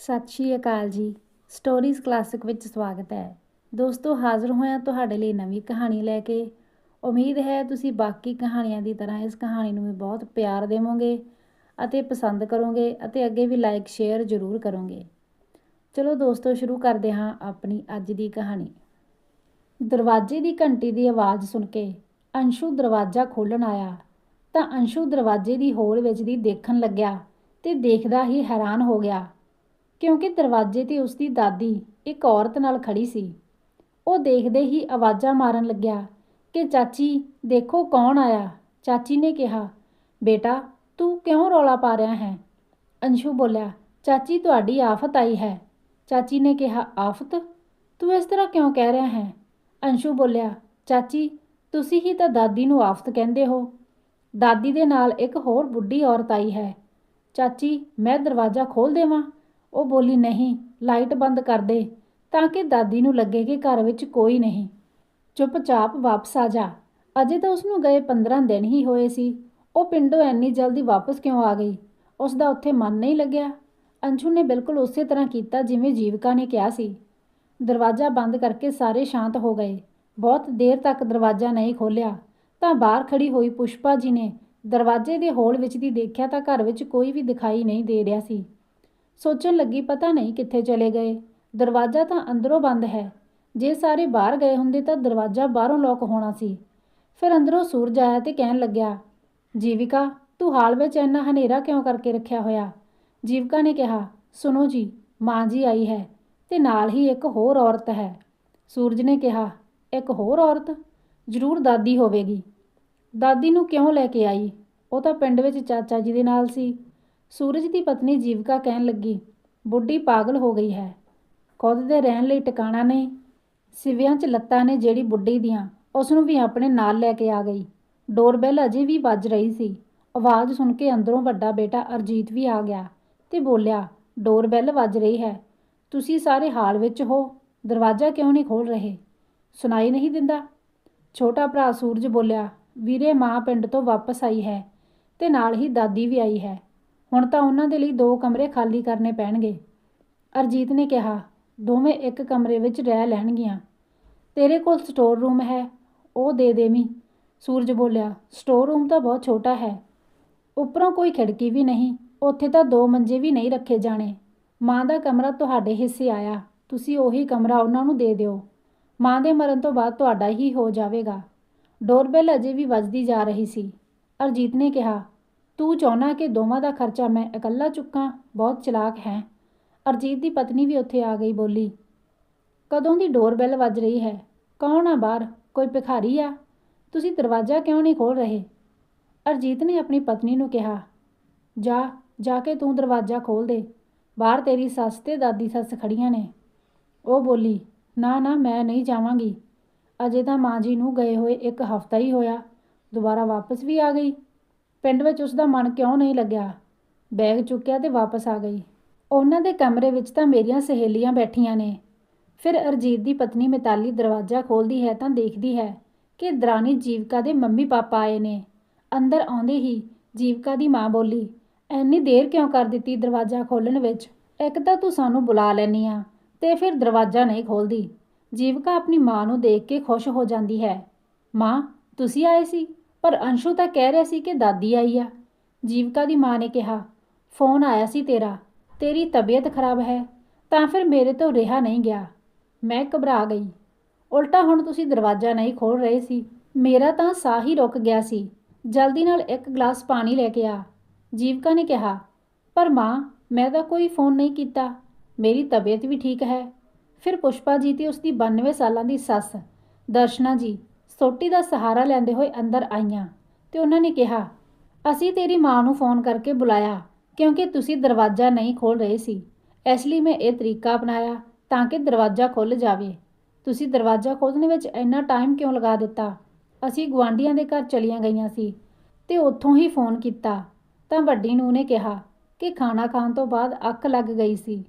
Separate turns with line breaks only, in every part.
ਸਤਿ ਸ਼੍ਰੀ ਅਕਾਲ ਜੀ। Stories classic ਵਿੱਚ ਸਵਾਗਤ ਹੈ। ਦੋਸਤੋ, ਹਾਜ਼ਰ ਹੋਇਆ ਤੁਹਾਡੇ ਲਈ ਨਵੀਂ ਕਹਾਣੀ ਲੈ ਕੇ। ਉਮੀਦ ਹੈ ਤੁਸੀਂ ਬਾਕੀ ਕਹਾਣੀਆਂ ਦੀ ਤਰ੍ਹਾਂ ਇਸ ਕਹਾਣੀ ਨੂੰ ਵੀ ਬਹੁਤ ਪਿਆਰ ਦੇਵੋਗੇ ਅਤੇ ਪਸੰਦ ਕਰੋਗੇ ਅਤੇ ਅੱਗੇ ਵੀ ਲਾਈਕ ਸ਼ੇਅਰ ਜ਼ਰੂਰ ਕਰੋਗੇ। ਚਲੋ ਦੋਸਤੋ, ਸ਼ੁਰੂ ਕਰਦੇ ਹਾਂ ਆਪਣੀ ਅੱਜ ਦੀ ਕਹਾਣੀ। ਦਰਵਾਜ਼ੇ ਦੀ ਘੰਟੀ ਦੀ ਆਵਾਜ਼ ਸੁਣ ਕੇ ਅੰਸ਼ੂ ਦਰਵਾਜ਼ਾ ਖੋਲ੍ਹਣ ਆਇਆ। ਤਾਂ ਅੰਸ਼ੂ ਦਰਵਾਜ਼ੇ ਦੀ ਹੋਲ ਵਿੱਚ ਦੀ ਦੇਖਣ ਲੱਗਿਆ ਤੇ ਦੇਖਦਾ ਹੀ ਹੈਰਾਨ ਹੋ ਗਿਆ। ਕਿਉਂਕਿ ਦਰਵਾਜ਼ੇ ਤੇ ਉਸ ਦੀ ਦਾਦੀ ਇੱਕ ਔਰਤ ਨਾਲ ਖੜੀ ਸੀ। ਉਹ ਦੇਖਦੇ ਹੀ ਆਵਾਜ਼ਾਂ ਮਾਰਨ ਲੱਗਿਆ ਕਿ ਚਾਚੀ, ਦੇਖੋ ਕੌਣ ਆਇਆ? ਚਾਚੀ ਨੇ ਕਿਹਾ, ਬੇਟਾ, ਤੂੰ ਕਿਉਂ ਰੌਲਾ ਪਾ ਰਿਹਾ ਹੈ? ਅੰਸ਼ੂ ਬੋਲਿਆ, ਚਾਚੀ, ਤੁਹਾਡੀ ਆਫਤ ਆਈ ਹੈ। ਚਾਚੀ ਨੇ ਕਿਹਾ, ਆਫਤ? ਤੂੰ ਇਸ ਤਰ੍ਹਾਂ ਕਿਉਂ ਕਹਿ ਰਿਹਾ ਹੈ? ਅੰਸ਼ੂ ਬੋਲਿਆ, ਚਾਚੀ, ਤੁਸੀਂ ਹੀ ਤਾਂ ਦਾਦੀ ਨੂੰ ਆਫਤ ਕਹਿੰਦੇ ਹੋ। ਦਾਦੀ ਦੇ ਨਾਲ ਇੱਕ ਹੋਰ ਬੁੱਢੀ ਔਰਤ ਆਈ ਹੈ। ਚਾਚੀ, ਮੈਂ ਦਰਵਾਜ਼ਾ ਖੋਲ ਦੇਵਾਂ? ਉਹ ਬੋਲੀ, ਨਹੀਂ, ਲਾਈਟ ਬੰਦ ਕਰ ਦੇ, ਤਾਂ ਕਿ ਦਾਦੀ ਨੂੰ ਲੱਗੇ ਕਿ ਘਰ ਵਿੱਚ ਕੋਈ ਨਹੀਂ। ਚੁੱਪਚਾਪ ਵਾਪਸ ਆ ਜਾ। ਅਜੇ ਤਾਂ ਉਸ ਨੂੰ ਗਏ 15 ਦਿਨ ਹੀ ਹੋਏ ਸੀ। ਉਹ ਪਿੰਡੋਂ ਐਨੀ ਜਲਦੀ ਵਾਪਸ ਕਿਉਂ ਆ ਗਈ? ਉਸ ਦਾ ਉੱਥੇ ਮਨ ਨਹੀਂ ਲੱਗਿਆ। ਅੰਸ਼ੂ ਨੇ ਬਿਲਕੁਲ ਉਸੇ ਤਰ੍ਹਾਂ ਕੀਤਾ ਜਿਵੇਂ ਜੀਵਿਕਾ ਨੇ ਕਿਹਾ ਸੀ। ਦਰਵਾਜ਼ਾ ਬੰਦ ਕਰਕੇ ਸਾਰੇ ਸ਼ਾਂਤ ਹੋ ਗਏ। ਬਹੁਤ ਦੇਰ ਤੱਕ ਦਰਵਾਜ਼ਾ ਨਹੀਂ ਖੋਲ੍ਹਿਆ, ਤਾਂ ਬਾਹਰ ਖੜੀ ਹੋਈ ਪੁਸ਼ਪਾ ਜੀ ਨੇ ਦਰਵਾਜ਼ੇ ਦੇ ਹੋਲ ਵਿੱਚ ਦੀ ਦੇਖਿਆ ਤਾਂ ਘਰ ਵਿੱਚ ਕੋਈ ਵੀ ਦਿਖਾਈ ਨਹੀਂ ਦੇ ਰਿਹਾ ਸੀ। ਸੋਚਣ ਲੱਗੀ, ਪਤਾ ਨਹੀਂ ਕਿੱਥੇ ਚਲੇ ਗਏ। ਦਰਵਾਜ਼ਾ ਤਾਂ ਅੰਦਰੋਂ ਬੰਦ ਹੈ। ਜੇ ਸਾਰੇ ਬਾਹਰ ਗਏ ਹੁੰਦੇ ਤਾਂ ਦਰਵਾਜ਼ਾ ਬਾਹਰੋਂ ਲੌਕ ਹੋਣਾ ਸੀ। ਫਿਰ ਅੰਦਰੋਂ ਸੂਰਜ ਆਇਆ ਤੇ ਕਹਿਣ ਲੱਗਿਆ, ਜੀਵਿਕਾ, ਤੂੰ ਹਾਲ ਵਿੱਚ ਇੰਨਾ ਹਨੇਰਾ ਕਿਉਂ ਕਰਕੇ ਰੱਖਿਆ ਹੋਇਆ? ਜੀਵਿਕਾ ਨੇ ਕਿਹਾ, ਸੁਣੋ ਜੀ, ਮਾਂ ਜੀ ਆਈ ਹੈ ਤੇ ਨਾਲ ਹੀ ਇੱਕ ਹੋਰ ਔਰਤ ਹੈ। ਸੂਰਜ ਨੇ ਕਿਹਾ, ਇੱਕ ਹੋਰ ਔਰਤ? ਜ਼ਰੂਰ ਦਾਦੀ ਹੋਵੇਗੀ। ਦਾਦੀ ਨੂੰ ਕਿਉਂ ਲੈ ਕੇ ਆਈ? ਉਹ ਤਾਂ ਪਿੰਡ ਵਿੱਚ ਚਾਚਾ ਜੀ ਦੇ ਨਾਲ ਸੀ। ਸੂਰਜ ਦੀ ਪਤਨੀ ਜੀਵਿਕਾ ਕਹਿਣ ਲੱਗੀ, ਬੁੱਢੀ ਪਾਗਲ ਹੋ ਗਈ ਹੈ। ਖੁਦ ਦੇ ਰਹਿਣ ਲਈ ਟਿਕਾਣਾ ਨਹੀਂ। ਸਿਵਿਆਂ 'ਚ ਲੱਤਾਂ ਨੇ ਜਿਹੜੀ ਬੁੱਢੀ ਦੀਆਂ, ਉਸ ਨੂੰ ਵੀ ਆਪਣੇ ਨਾਲ ਲੈ ਕੇ ਆ ਗਈ। ਡੋਰਬੈਲ ਅਜੇ ਵੀ ਵੱਜ ਰਹੀ ਸੀ। ਆਵਾਜ਼ ਸੁਣ ਕੇ ਅੰਦਰੋਂ ਵੱਡਾ ਬੇਟਾ ਅਰਜੀਤ ਵੀ ਆ ਗਿਆ ਤੇ ਬੋਲਿਆ, ਡੋਰਬੈਲ ਵੱਜ ਰਹੀ ਹੈ। ਤੁਸੀਂ ਸਾਰੇ ਹਾਲ ਵਿੱਚ ਹੋ। ਦਰਵਾਜ਼ਾ ਕਿਉਂ ਨਹੀਂ ਖੋਲ ਰਹੇ? ਸੁਣਾਈ ਨਹੀਂ ਦਿੰਦਾ? ਛੋਟਾ ਭਰਾ ਸੂਰਜ ਬੋਲਿਆ, ਵੀਰੇ, ਮਾਂ ਪਿੰਡ ਤੋਂ ਵਾਪਸ ਆਈ ਹੈ ਤੇ ਨਾਲ ਹੀ ਦਾਦੀ ਵੀ ਆਈ ਹੈ। ਹੁਣ ਤਾਂ ਉਹਨਾਂ ਦੇ ਲਈ ਦੋ ਕਮਰੇ ਖਾਲੀ ਕਰਨੇ ਪੈਣਗੇ। ਅਰਜੀਤ ਨੇ ਕਿਹਾ, ਦੋਵੇਂ ਇੱਕ ਕਮਰੇ ਵਿੱਚ ਰਹਿ ਲੈਣਗੀਆਂ। ਤੇਰੇ ਕੋਲ ਸਟੋਰ ਰੂਮ ਹੈ, ਉਹ ਦੇ ਦੇਵੀਂ। ਸੂਰਜ ਬੋਲਿਆ ਸਟੋਰ ਰੂਮ ਤਾਂ ਬਹੁਤ ਛੋਟਾ ਹੈ। ਉੱਪਰੋਂ ਕੋਈ ਖਿੜਕੀ ਵੀ ਨਹੀਂ, ਉੱਥੇ ਤਾਂ ਦੋ ਮੰਜੇ ਵੀ ਨਹੀਂ ਰੱਖੇ ਜਾਣੇ। ਮਾਂ ਦਾ ਕਮਰਾ ਤੁਹਾਡੇ ਹਿੱਸੇ ਆਇਆ, ਤੁਸੀਂ ਉਹੀ ਕਮਰਾ ਉਹਨਾਂ ਨੂੰ ਦੇ ਦਿਓ। ਮਾਂ ਦੇ ਮਰਨ ਤੋਂ ਬਾਅਦ ਤੁਹਾਡਾ ਹੀ ਹੋ ਜਾਵੇਗਾ। ਡੋਰਬੈਲ ਅਜੇ ਵੀ ਵੱਜਦੀ ਜਾ ਰਹੀ ਸੀ। ਅਰਜੀਤ ਨੇ ਕਿਹਾ ਤੂੰ ਚਾਹਨਾ ਕਿ ਦੋਵਾਂ ਦਾ ਖਰਚਾ ਮੈਂ ਇਕੱਲਾ ਚੁੱਕਾਂ, ਬਹੁਤ ਚਲਾਕ ਹੈ। ਅਰਜੀਤ ਦੀ ਪਤਨੀ ਵੀ ਉੱਥੇ ਆ ਗਈ ਬੋਲੀ, ਕਦੋਂ ਦੀ ਡੋਰਬੈਲ ਵੱਜ ਰਹੀ ਹੈ? ਕੌਣ ਆ ਬਾਹਰ? ਕੋਈ ਭਿਖਾਰੀ ਆ? ਤੁਸੀਂ ਦਰਵਾਜ਼ਾ ਕਿਉਂ ਨਹੀਂ ਖੋਲ ਰਹੇ? ਅਰਜੀਤ ਨੇ ਆਪਣੀ ਪਤਨੀ ਨੂੰ ਕਿਹਾ, ਜਾ ਜਾ ਕੇ ਤੂੰ ਦਰਵਾਜ਼ਾ ਖੋਲ ਦੇ। ਬਾਹਰ ਤੇਰੀ ਸੱਸ ਤੇ ਦਾਦੀ ਸੱਸ ਖੜੀਆਂ ਨੇ। ਉਹ ਬੋਲੀ, ਨਾ ਨਾ, ਮੈਂ ਨਹੀਂ ਜਾਵਾਂਗੀ। ਅਜੇ ਤਾਂ ਮਾਂ ਜੀ ਨੂੰ ਗਏ ਹੋਏ ਇੱਕ ਹਫ਼ਤਾ ਹੀ ਹੋਇਆ, ਦੁਬਾਰਾ ਵਾਪਸ ਵੀ ਆ ਗਈ। ਪਿੰਡ ਵਿੱਚ ਉਸ ਦਾ ਮਨ ਕਿਉਂ ਨਹੀਂ ਲੱਗਿਆ? ਬੈਗ ਚੁੱਕਿਆ ਤੇ ਵਾਪਸ ਆ ਗਈ। ਉਹਨਾਂ ਦੇ ਕਮਰੇ ਵਿੱਚ ਤਾਂ ਮੇਰੀਆਂ ਸਹੇਲੀਆਂ ਬੈਠੀਆਂ ਨੇ। ਫਿਰ ਅਰਜੀਤ ਦੀ ਪਤਨੀ ਮਿਤਾਲੀ ਦਰਵਾਜ਼ਾ ਖੋਲਦੀ ਹੈ ਤਾਂ ਦੇਖਦੀ ਹੈ ਕਿ ਦਰਾਨੀ ਜੀਵਕਾ ਦੇ ਮੰਮੀ ਪਾਪਾ ਆਏ ਨੇ। ਅੰਦਰ ਆਉਂਦੇ ਹੀ ਜੀਵਕਾ ਦੀ ਮਾਂ ਬੋਲੀ ਐਨੀ ਦੇਰ ਕਿਉਂ ਕਰ ਦਿੱਤੀ ਦਰਵਾਜ਼ਾ ਖੋਲਣ ਵਿੱਚ? ਇੱਕ ਤਾਂ ਤੂੰ ਸਾਨੂੰ ਬੁਲਾ ਲੈਨੀ ਆ ਤੇ ਫਿਰ ਦਰਵਾਜ਼ਾ ਨਹੀਂ ਖੋਲਦੀ ਜੀਵਕਾ ਆਪਣੀ ਮਾਂ ਨੂੰ ਦੇਖ ਕੇ ਖੁਸ਼ ਹੋ ਜਾਂਦੀ ਹੈ। ਮਾਂ, ਤੁਸੀਂ ਆਏ ਸੀ? ਪਰ ਅੰਸ਼ੂ ਤਾਂ ਕਹਿ ਰਿਹਾ ਸੀ ਕਿ ਦਾਦੀ ਆਈ ਆ। ਜੀਵਿਕਾ ਦੀ ਮਾਂ ਨੇ ਕਿਹਾ, ਫੋਨ ਆਇਆ ਸੀ ਤੇਰਾ, ਤੇਰੀ ਤਬੀਅਤ ਖਰਾਬ ਹੈ, ਤਾਂ ਫਿਰ ਮੇਰੇ ਤੋਂ ਰਿਹਾ ਨਹੀਂ ਗਿਆ। ਮੈਂ ਘਬਰਾ ਗਈ। ਉਲਟਾ ਹੁਣ ਤੁਸੀਂ ਦਰਵਾਜ਼ਾ ਨਹੀਂ ਖੋਲ ਰਹੇ ਸੀ। ਮੇਰਾ ਤਾਂ ਸਾਹ ਹੀ ਰੁਕ ਗਿਆ ਸੀ। ਜਲਦੀ ਨਾਲ ਇੱਕ ਗਲਾਸ ਪਾਣੀ ਲੈ ਕੇ ਆ। ਜੀਵਿਕਾ ਨੇ ਕਿਹਾ, ਪਰ ਮਾਂ, ਮੈਂ ਤਾਂ ਕੋਈ ਫੋਨ ਨਹੀਂ ਕੀਤਾ। ਮੇਰੀ ਤਬੀਅਤ ਵੀ ਠੀਕ ਹੈ। ਫਿਰ ਪੁਸ਼ਪਾ ਜੀ ਤੇ ਉਸ ਦੀ 92 ਸਾਲਾਂ ਦੀ ਸੱਸ, ਦਰਸ਼ਨਾ ਜੀ ਸੋਟੀ ਦਾ ਸਹਾਰਾ ਲੈਂਦੇ ਹੋਏ ਅੰਦਰ ਆਈਆਂ ਤੇ ਉਹਨਾਂ ਨੇ ਕਿਹਾ, ਅਸੀਂ ਤੇਰੀ ਮਾਂ ਨੂੰ ਫੋਨ ਕਰਕੇ ਬੁਲਾਇਆ, ਕਿਉਂਕਿ ਤੁਸੀਂ ਦਰਵਾਜ਼ਾ ਨਹੀਂ ਖੋਲ ਰਹੇ ਸੀ। ਇਸ ਲਈ ਮੈਂ ਇਹ ਤਰੀਕਾ ਅਪਣਾਇਆ ਤਾਂ ਕਿ ਦਰਵਾਜ਼ਾ ਖੁੱਲ ਜਾਵੇ। ਤੁਸੀਂ ਦਰਵਾਜ਼ਾ ਖੋਲ੍ਹਣ ਵਿੱਚ ਇੰਨਾ ਟਾਈਮ ਕਿਉਂ ਲਗਾ ਦਿੱਤਾ? ਅਸੀਂ ਗੁਆਂਢੀਆਂ ਦੇ ਘਰ ਚਲੀਆਂ ਗਈਆਂ ਸੀ ਤੇ ਉੱਥੋਂ ਹੀ ਫੋਨ ਕੀਤਾ। ਤਾਂ ਵੱਡੀ ਨੂੰ ਨੇ ਕਿਹਾ ਕਿ ਖਾਣਾ ਖਾਣ ਤੋਂ ਬਾਅਦ ਅੱਖ ਲੱਗ ਗਈ ਸੀ।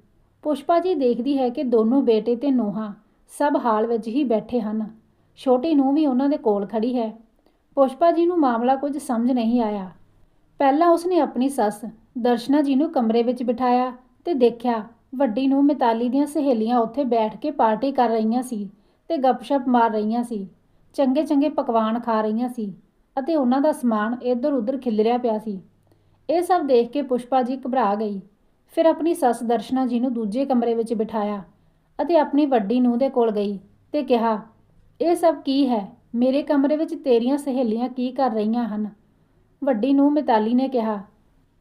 ਪੁਸ਼ਪਾ ਜੀ ਦੇਖਦੀ ਹੈ ਕਿ ਦੋਨੋਂ ਬੇਟੇ ਤੇ ਨੂੰਹਾਂ ਸਭ ਹਾਲ ਵਿੱਚ ਹੀ ਬੈਠੇ ਹਨ। ਛੋਟੀ ਨੂੰ ਵੀ ਉਹਨਾਂ ਦੇ ਕੋਲ ਖੜੀ ਹੈ। ਪੁਸ਼ਪਾ ਜੀ ਨੂੰ ਮਾਮਲਾ ਕੁਝ ਸਮਝ ਨਹੀਂ ਆਇਆ। ਪਹਿਲਾਂ ਉਸਨੇ ਆਪਣੀ ਸੱਸ ਦਰਸ਼ਨਾ ਜੀ ਨੂੰ ਕਮਰੇ ਵਿੱਚ ਬਿਠਾਇਆ ਤੇ ਦੇਖਿਆ ਵੱਡੀ ਨੂੰ ਮਿਤਾਲੀ ਦੀਆਂ ਸਹੇਲੀਆਂ ਉੱਥੇ ਬੈਠ ਕੇ ਪਾਰਟੀ ਕਰ ਰਹੀਆਂ ਸੀ ਤੇ ਗੱਪਸ਼ਪ ਮਾਰ ਰਹੀਆਂ ਸੀ, ਚੰਗੇ ਚੰਗੇ ਪਕਵਾਨ ਖਾ ਰਹੀਆਂ ਸੀ ਅਤੇ ਉਹਨਾਂ ਦਾ ਸਮਾਨ ਇੱਧਰ ਉੱਧਰ ਖਿਲਰਿਆ ਪਿਆ ਸੀ। ਇਹ ਸਭ ਦੇਖ ਕੇ ਪੁਸ਼ਪਾ ਜੀ ਘਬਰਾ ਗਈ। ਫਿਰ ਆਪਣੀ ਸੱਸ ਦਰਸ਼ਨਾ ਜੀ ਨੂੰ ਦੂਜੇ ਕਮਰੇ ਵਿੱਚ ਬਿਠਾਇਆ ਅਤੇ ਆਪਣੀ ਵੱਡੀ ਨੂੰਹ ਦੇ ਕੋਲ ਗਈ ਤੇ ਕਿਹਾ ਇਹ ਸਭ ਕੀ ਹੈ? ਮੇਰੇ ਕਮਰੇ ਵਿੱਚ ਤੇਰੀਆਂ ਸਹੇਲੀਆਂ ਕੀ ਕਰ ਰਹੀਆਂ ਹਨ? ਵੱਡੀ ਨੂੰ ਮਿਤਾਲੀ ਨੇ ਕਿਹਾ,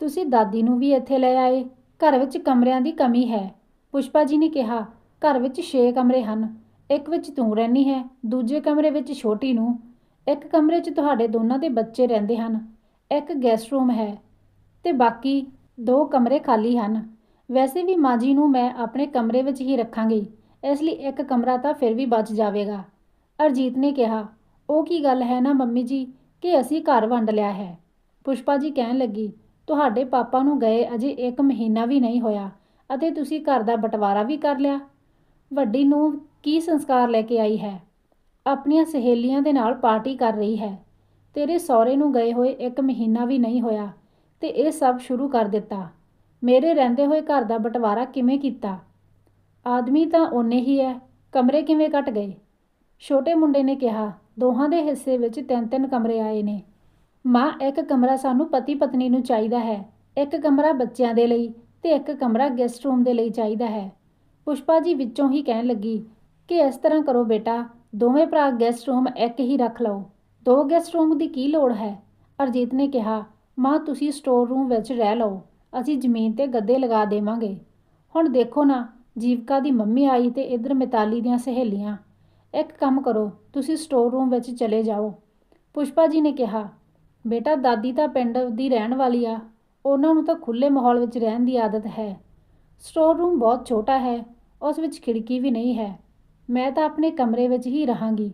ਤੁਸੀਂ ਦਾਦੀ ਨੂੰ ਵੀ ਇੱਥੇ ਲੈ ਆਏ। ਘਰ ਵਿੱਚ ਕਮਰਿਆਂ ਦੀ ਕਮੀ ਹੈ। ਪੁਸ਼ਪਾ ਜੀ ਨੇ ਕਿਹਾ, ਘਰ ਵਿੱਚ 6 ਕਮਰੇ ਹਨ। ਇੱਕ ਵਿੱਚ ਤੂੰ ਰਹਿੰਦੀ ਹੈ, ਦੂਜੇ ਕਮਰੇ ਵਿੱਚ ਛੋਟੀ ਨੂੰ ਇੱਕ ਕਮਰੇ 'ਚ ਤੁਹਾਡੇ ਦੋਨਾਂ ਦੇ ਬੱਚੇ ਰਹਿੰਦੇ ਹਨ। ਇੱਕ ਗੈਸਟ ਰੂਮ ਹੈ ਤੇ ਬਾਕੀ ਦੋ ਕਮਰੇ ਖਾਲੀ ਹਨ। ਵੈਸੇ ਵੀ ਮਾਂ ਜੀ ਨੂੰ ਮੈਂ ਆਪਣੇ ਕਮਰੇ ਵਿੱਚ ਹੀ ਰੱਖਾਂਗੀ। ਇਸ ਲਈ ਇੱਕ ਕਮਰਾ ਤਾਂ ਫਿਰ ਵੀ ਬਚ ਜਾਵੇਗਾ। ਅਰਜੀਤ ਨੇ ਕਿਹਾ, ਉਹ ਕੀ ਗੱਲ ਹੈ ਨਾ ਮੰਮੀ ਜੀ, ਕਿ ਅਸੀਂ ਘਰ ਵੰਡ ਲਿਆ ਹੈ? ਪੁਸ਼ਪਾ ਜੀ ਕਹਿਣ ਲੱਗੀ, ਤੁਹਾਡੇ ਪਾਪਾ ਨੂੰ ਗਏ ਅਜੇ ਇੱਕ ਮਹੀਨਾ ਵੀ ਨਹੀਂ ਹੋਇਆ, ਅਤੇ ਤੁਸੀਂ ਘਰ ਦਾ ਬਟਵਾਰਾ ਵੀ ਕਰ ਲਿਆ। ਵੱਡੀ ਨੂੰ ਕੀ ਸੰਸਕਾਰ ਲੈ ਕੇ ਆਈ ਹੈ? ਆਪਣੀਆਂ ਸਹੇਲੀਆਂ ਦੇ ਨਾਲ ਪਾਰਟੀ ਕਰ ਰਹੀ ਹੈ। ਤੇਰੇ ਸਹੁਰੇ ਨੂੰ ਗਏ ਹੋਏ ਇੱਕ ਮਹੀਨਾ ਵੀ ਨਹੀਂ ਹੋਇਆ, ਤੇ ਇਹ ਸਭ ਸ਼ੁਰੂ ਕਰ ਦਿੱਤਾ। ਮੇਰੇ ਰਹਿੰਦੇ ਹੋਏ ਘਰ ਦਾ ਬਟਵਾਰਾ ਕਿਵੇਂ ਕੀਤਾ? ਆਦਮੀ ਤਾਂ ਓਨੇ ਹੀ ਹੈ ਕਮਰੇ ਕਿਵੇਂ ਘਟ ਗਏ? ਛੋਟੇ ਮੁੰਡੇ ਨੇ ਕਿਹਾ, ਦੋਹਾਂ ਦੇ ਹਿੱਸੇ ਵਿੱਚ ਤਿੰਨ ਤਿੰਨ ਕਮਰੇ ਆਏ ਨੇ। ਮਾਂ, ਇੱਕ ਕਮਰਾ ਸਾਨੂੰ ਪਤੀ ਪਤਨੀ ਨੂੰ ਚਾਹੀਦਾ ਹੈ। ਇੱਕ ਕਮਰਾ ਬੱਚਿਆਂ ਦੇ ਲਈ ਤੇ ਇੱਕ ਕਮਰਾ ਗੈਸਟ ਰੂਮ ਦੇ ਲਈ ਚਾਹੀਦਾ ਹੈ। ਪੁਸ਼ਪਾ ਜੀ ਵਿੱਚੋਂ ਹੀ ਕਹਿਣ ਲੱਗੀ ਕਿ ਇਸ ਤਰ੍ਹਾਂ ਕਰੋ ਬੇਟਾ, ਦੋਵੇਂ ਭਰਾ ਗੈਸਟ ਰੂਮ ਇੱਕ ਹੀ ਰੱਖ ਲਓ। ਦੋ ਗੈਸਟ ਰੂਮ ਦੀ ਕੀ ਲੋੜ ਹੈ? ਅਰਜੀਤ ਨੇ ਕਿਹਾ, ਮਾਂ, ਤੁਸੀਂ ਸਟੋਰ ਰੂਮ ਵਿੱਚ ਰਹਿ ਲਓ। ਅਸੀਂ ਜ਼ਮੀਨ ਤੇ ਗੱਦੇ ਲਗਾ ਦੇਵਾਂਗੇ। ਹੁਣ ਦੇਖੋ ਨਾ, ਜੀਵਕਾ ਦੀ ਮੰਮੀ ਆਈ ਤੇ ਇਧਰ ਮਿਤਾਲੀ ਦੀਆਂ ਸਹੇਲੀਆਂ ਇੱਕ ਕੰਮ ਕਰੋ, ਤੁਸੀਂ ਸਟੋਰ ਰੂਮ ਵਿੱਚ ਚਲੇ ਜਾਓ। ਪੁਸ਼ਪਾ ਜੀ ਨੇ ਕਿਹਾ, ਬੇਟਾ, ਦਾਦੀ ਤਾਂ ਪਿੰਡ ਦੀ ਰਹਿਣ ਵਾਲੀ ਆ। ਉਹਨਾਂ ਨੂੰ ਤਾਂ ਖੁੱਲੇ ਮਾਹੌਲ ਵਿੱਚ ਰਹਿਣ ਦੀ ਆਦਤ ਹੈ। ਸਟੋਰ ਰੂਮ ਬਹੁਤ ਛੋਟਾ ਹੈ, ਉਸ ਵਿੱਚ ਖਿੜਕੀ ਵੀ ਨਹੀਂ ਹੈ। ਮੈਂ ਤਾਂ ਆਪਣੇ ਕਮਰੇ ਵਿੱਚ ਹੀ ਰਹਾਂਗੀ।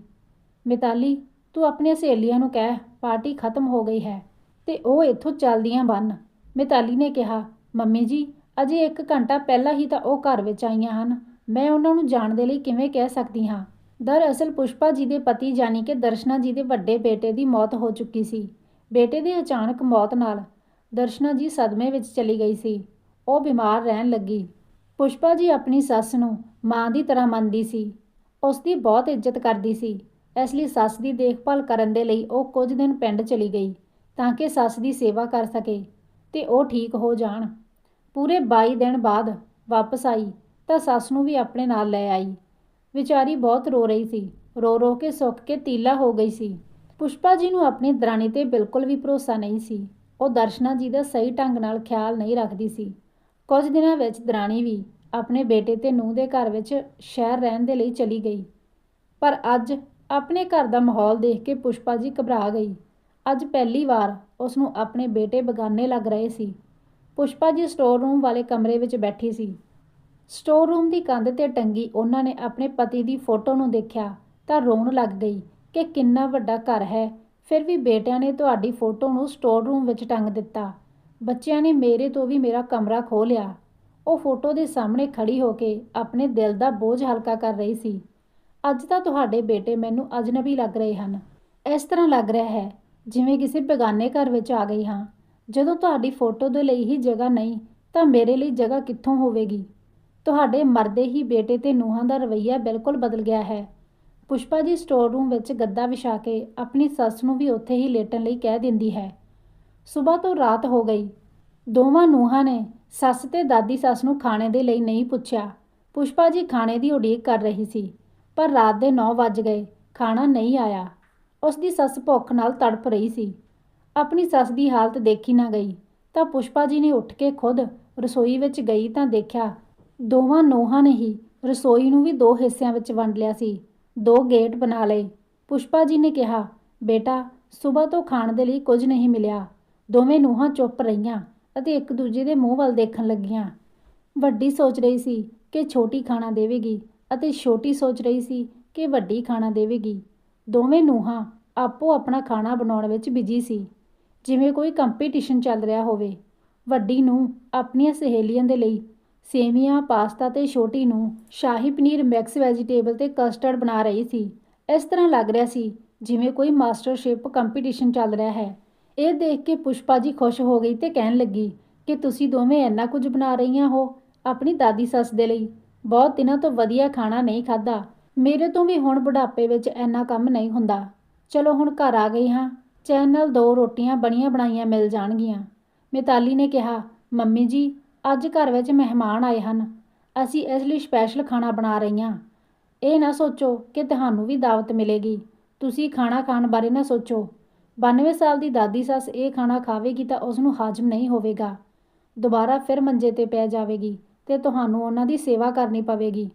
ਮਿਤਾਲੀ, ਤੂੰ ਆਪਣੀਆਂ ਸਹੇਲੀਆਂ ਨੂੰ ਕਹਿ, ਪਾਰਟੀ ਖਤਮ ਹੋ ਗਈ ਹੈ ਤੇ ਉਹ ਇੱਥੋਂ ਚੱਲਦੀਆਂ ਬੰਨ। ਮਿਤਾਲੀ ਨੇ ਕਿਹਾ, ਮੰਮੀ ਜੀ, ਅਜੇ 1 ਘੰਟਾ ਪਹਿਲਾਂ ਹੀ ਤਾਂ ਉਹ ਘਰ ਵਿੱਚ ਆਈਆਂ ਹਨ। ਮੈਂ ਉਹਨਾਂ ਨੂੰ ਜਾਣ ਦੇ ਲਈ ਕਿਵੇਂ ਕਹਿ ਸਕਦੀ ਹਾਂ? ਦਰਅਸਲ ਪੁਸ਼ਪਾ ਜੀ ਦੇ ਪਤੀ ਜਾਨੀ ਕਿ ਦਰਸ਼ਨਾ ਜੀ ਦੇ ਵੱਡੇ ਬੇਟੇ ਦੀ ਮੌਤ ਹੋ ਚੁੱਕੀ ਸੀ। ਬੇਟੇ ਦੀ ਅਚਾਨਕ ਮੌਤ ਨਾਲ ਦਰਸ਼ਨਾ ਜੀ ਸਦਮੇ ਵਿੱਚ ਚਲੀ ਗਈ ਸੀ। ਉਹ ਬਿਮਾਰ ਰਹਿਣ ਲੱਗੀ। ਪੁਸ਼ਪਾ ਜੀ ਆਪਣੀ ਸੱਸ ਨੂੰ ਮਾਂ ਦੀ ਤਰ੍ਹਾਂ ਮੰਨਦੀ ਸੀ। ਉਸ ਦੀ ਬਹੁਤ ਇੱਜ਼ਤ ਕਰਦੀ ਸੀ। ਇਸ ਲਈ ਸੱਸ ਦੀ ਦੇਖਭਾਲ ਕਰਨ ਦੇ ਲਈ ਉਹ ਕੁਝ ਦਿਨ ਪਿੰਡ ਚਲੀ ਗਈ ਤਾਂ ਕਿ ਸੱਸ ਦੀ ਸੇਵਾ ਕਰ ਸਕੇ ਤੇ ਉਹ ਠੀਕ ਹੋ ਜਾਣ। ਪੂਰੇ 22 ਦਿਨ ਬਾਅਦ ਵਾਪਸ ਆਈ ਤਾਂ ਸੱਸ ਨੂੰ ਵੀ ਆਪਣੇ ਨਾਲ ਲੈ ਆਈ। ਵਿਚਾਰੀ ਬਹੁਤ ਰੋ ਰਹੀ ਸੀ। ਰੋ ਰੋ ਕੇ ਸੁੱਕ ਕੇ ਤੀਲਾ ਹੋ ਗਈ ਸੀ। ਪੁਸ਼ਪਾ ਜੀ ਨੂੰ ਆਪਣੀ ਦਰਾਣੀ ਤੇ ਬਿਲਕੁਲ ਵੀ ਭਰੋਸਾ ਨਹੀਂ ਸੀ। ਉਹ ਦਰਸ਼ਨਾ ਜੀ ਦਾ ਸਹੀ ਢੰਗ ਨਾਲ ਖਿਆਲ ਨਹੀਂ ਰੱਖਦੀ ਸੀ। ਕੁਝ ਦਿਨਾਂ ਵਿੱਚ ਦਰਾਣੀ ਵੀ ਆਪਣੇ ਬੇਟੇ ਤੇ ਨੂੰਹ ਦੇ ਘਰ ਵਿੱਚ ਸ਼ਹਿਰ ਰਹਿਣ ਦੇ ਲਈ ਚਲੀ ਗਈ। ਪਰ ਅੱਜ ਆਪਣੇ ਘਰ ਦਾ ਮਾਹੌਲ ਦੇਖ ਕੇ ਪੁਸ਼ਪਾ ਜੀ ਘਬਰਾ ਗਈ। ਅੱਜ ਪਹਿਲੀ ਵਾਰ ਉਸ ਨੂੰ ਆਪਣੇ ਬੇਟੇ ਬਗਾਨੇ ਲੱਗ ਰਹੇ ਸੀ। ਪੁਸ਼ਪਾ ਜੀ ਸਟੋਰ ਰੂਮ ਵਾਲੇ ਕਮਰੇ ਵਿੱਚ ਬੈਠੀ ਸੀ। ਸਟੋਰ ਰੂਮ ਦੀ ਕੰਧ ਤੇ ਟੰਗੀ ਉਹਨਾਂ ਨੇ ਆਪਣੇ ਪਤੀ ਦੀ ਫੋਟੋ ਨੂੰ ਦੇਖਿਆ ਤਾਂ ਰੋਣ ਲੱਗ ਗਈ ਕਿ ਕਿੰਨਾ ਵੱਡਾ ਘਰ ਹੈ। ਫਿਰ ਵੀ ਬੇਟਿਆਂ ਨੇ ਤੁਹਾਡੀ ਫੋਟੋ ਨੂੰ ਸਟੋਰ ਰੂਮ ਵਿੱਚ ਟੰਗ ਦਿੱਤਾ। ਬੱਚਿਆਂ ਨੇ ਮੇਰੇ ਤੋਂ ਵੀ ਮੇਰਾ ਕਮਰਾ ਖੋਹ ਲਿਆ। ਉਹ ਫੋਟੋ ਦੇ ਸਾਹਮਣੇ ਖੜੀ ਹੋ ਕੇ ਆਪਣੇ ਦਿਲ ਦਾ ਬੋਝ ਹਲਕਾ ਕਰ ਰਹੀ ਸੀ। ਅੱਜ ਤਾਂ ਤੁਹਾਡੇ ਬੇਟੇ ਮੈਨੂੰ ਅਜਨਬੀ ਲੱਗ ਰਹੇ ਹਨ। ਇਸ ਤਰ੍ਹਾਂ ਲੱਗ ਰਿਹਾ ਹੈ ਜਿਵੇਂ ਕਿਸੇ ਬੇਗਾਨੇ ਘਰ ਵਿੱਚ ਆ ਗਈ ਹਾਂ। ਜਦੋਂ ਤੁਹਾਡੀ ਫੋਟੋ ਦੇ ਲਈ ਹੀ ਜਗ੍ਹਾ ਨਹੀਂ ਤਾਂ ਮੇਰੇ ਲਈ ਜਗ੍ਹਾ ਕਿੱਥੋਂ ਹੋਵੇਗੀ? ਤੁਹਾਡੇ ਮਰਦੇ ਹੀ ਬੇਟੇ ਤੇ ਨੂੰਹਾਂ ਦਾ ਰਵੱਈਆ ਬਿਲਕੁਲ ਬਦਲ ਗਿਆ ਹੈ। ਪੁਸ਼ਪਾ ਜੀ ਸਟੋਰ ਰੂਮ ਵਿੱਚ ਗੱਦਾ ਵਿਛਾ ਕੇ ਆਪਣੀ ਸੱਸ ਨੂੰ ਵੀ ਉੱਥੇ ਹੀ ਲੇਟਣ ਲਈ ਕਹਿ ਦਿੰਦੀ ਹੈ। ਸਵੇਰ ਤੋਂ ਰਾਤ ਹੋ ਗਈ। ਦੋਵਾਂ ਨੂੰਹਾਂ ਨੇ ਸੱਸ ਤੇ ਦਾਦੀ ਸੱਸ ਨੂੰ ਖਾਣੇ ਦੇ ਲਈ ਨਹੀਂ ਪੁੱਛਿਆ। ਪੁਸ਼ਪਾ ਜੀ ਖਾਣੇ ਦੀ ਉਡੀਕ ਕਰ ਰਹੀ ਸੀ, ਪਰ ਰਾਤ ਦੇ 9 ਵੱਜ ਗਏ, ਖਾਣਾ ਨਹੀਂ ਆਇਆ। ਉਸ ਦੀ ਸੱਸ ਭੁੱਖ ਨਾਲ ਤੜਪ ਰਹੀ ਸੀ। ਆਪਣੀ ਸੱਸ ਦੀ ਹਾਲਤ ਦੇਖੀ ਨਾ ਗਈ, ਤਾਂ ਪੁਸ਼ਪਾ ਜੀ ਨੇ ਉੱਠ ਕੇ ਖੁਦ ਰਸੋਈ ਵਿੱਚ ਗਈ ਤਾਂ ਦੇਖਿਆ ਦੋਵਾਂ ਨੋਹਾਂ ਨੇ ਹੀ ਰਸੋਈ ਨੂੰ ਵੀ ਦੋ ਹਿੱਸਿਆਂ ਵਿੱਚ ਵੰਡ ਲਿਆ ਸੀ। ਦੋ ਗੇਟ ਬਣਾ ਲਏ। ਪੁਸ਼ਪਾ ਜੀ ਨੇ ਕਿਹਾ, ਬੇਟਾ ਸਵੇਰ ਤੋਂ ਖਾਣ ਦੇ ਲਈ ਕੁਝ ਨਹੀਂ ਮਿਲਿਆ। ਦੋਵੇਂ ਨੂੰਹਾਂ ਚੁੱਪ ਰਹੀਆਂ ਅਤੇ ਇੱਕ ਦੂਜੇ ਦੇ ਮੂੰਹ ਵੱਲ ਦੇਖਣ ਲੱਗੀਆਂ। ਵੱਡੀ ਸੋਚ ਰਹੀ ਸੀ ਕਿ ਛੋਟੀ ਖਾਣਾ ਦੇਵੇਗੀ ਅਤੇ ਛੋਟੀ ਸੋਚ ਰਹੀ ਸੀ ਕਿ ਵੱਡੀ ਖਾਣਾ ਦੇਵੇਗੀ। ਦੋਵੇਂ ਨੂੰਹਾਂ ਆਪੋ ਆਪਣਾ ਖਾਣਾ ਬਣਾਉਣ ਵਿੱਚ ਬਿਜ਼ੀ ਸੀ। ਜਿਵੇਂ ਕੋਈ ਕੰਪੀਟੀਸ਼ਨ ਚੱਲ ਰਿਹਾ ਹੋਵੇ, ਵੱਡੀ ਨੂੰ ਆਪਣੀਆਂ ਸਹੇਲੀਆਂ ਦੇ ਲਈ ਸੇਵੀਆਂ ਪਾਸਤਾ ਤੇ ਛੋਟੀ ਨੂੰ ਸ਼ਾਹੀ ਪਨੀਰ ਮਿਕਸ ਵੈਜੀਟੇਬਲ ਤੇ ਕਸਟਰਡ ਬਣਾ ਰਹੀ ਸੀ। ਇਸ ਤਰ੍ਹਾਂ ਲੱਗ ਰਿਹਾ ਸੀ ਜਿਵੇਂ ਕੋਈ ਮਾਸਟਰ ਸ਼ੇਫ ਕੰਪੀਟੀਸ਼ਨ ਚੱਲ ਰਿਹਾ ਹੈ। ਇਹ ਦੇਖ ਕੇ ਪੁਸ਼ਪਾ ਜੀ ਖੁਸ਼ ਹੋ ਗਈ ਤੇ ਕਹਿਣ ਲੱਗੀ ਕਿ ਤੁਸੀਂ ਦੋਵੇਂ ਇੰਨਾ ਕੁਝ ਬਣਾ ਰਹੀਆਂ ਹੋ ਆਪਣੀ ਦਾਦੀ ਸੱਸ ਦੇ ਲਈ। ਬਹੁਤ ਦਿਨਾਂ ਤੋਂ ਵਧੀਆ ਖਾਣਾ ਨਹੀਂ ਖਾਦਾ ਮੇਰੇ ਤੋਂ ਵੀ ਹੁਣ ਬੁਢਾਪੇ ਵਿੱਚ ਇੰਨਾ ਕੰਮ ਨਹੀਂ ਹੁੰਦਾ। ਚਲੋ ਹੁਣ ਘਰ ਆ ਗਈ ਹਾਂ। ਚੈਨ ਨਾਲ ਦੋ ਰੋਟੀਆਂ ਬਣੀਆਂ ਬਣਾਈਆਂ ਮਿਲ ਜਾਣਗੀਆਂ। ਮਿਤਾਲੀ ਨੇ ਕਿਹਾ, ਮੰਮੀ ਜੀ ਅੱਜ ਘਰ ਵਿੱਚ ਮਹਿਮਾਨ ਆਏ ਹਨ। ਅਸੀਂ ਇਸ ਲਈ ਸਪੈਸ਼ਲ ਖਾਣਾ ਬਣਾ ਰਹੀਆਂ ਇਹ ਨਾ ਸੋਚੋ ਕਿ ਤੁਹਾਨੂੰ ਵੀ ਦਾਵਤ ਮਿਲੇਗੀ। ਤੁਸੀਂ ਖਾਣਾ ਖਾਣ ਬਾਰੇ ਨਾ ਸੋਚੋ। 92 ਸਾਲ ਦੀ ਦਾਦੀ ਸੱਸ ਇਹ ਖਾਣਾ ਖਾਵੇਗੀ ਤਾਂ ਉਸ ਨੂੰ ਹਾਜ਼ਮ ਨਹੀਂ ਹੋਵੇਗਾ। ਦੁਬਾਰਾ ਫਿਰ ਮੰਜੇ ਤੇ ਪੈ ਜਾਵੇਗੀ ਤੇ ਤੁਹਾਨੂੰ ਉਹਨਾਂ ਦੀ ਸੇਵਾ ਕਰਨੀ ਪਵੇਗੀ।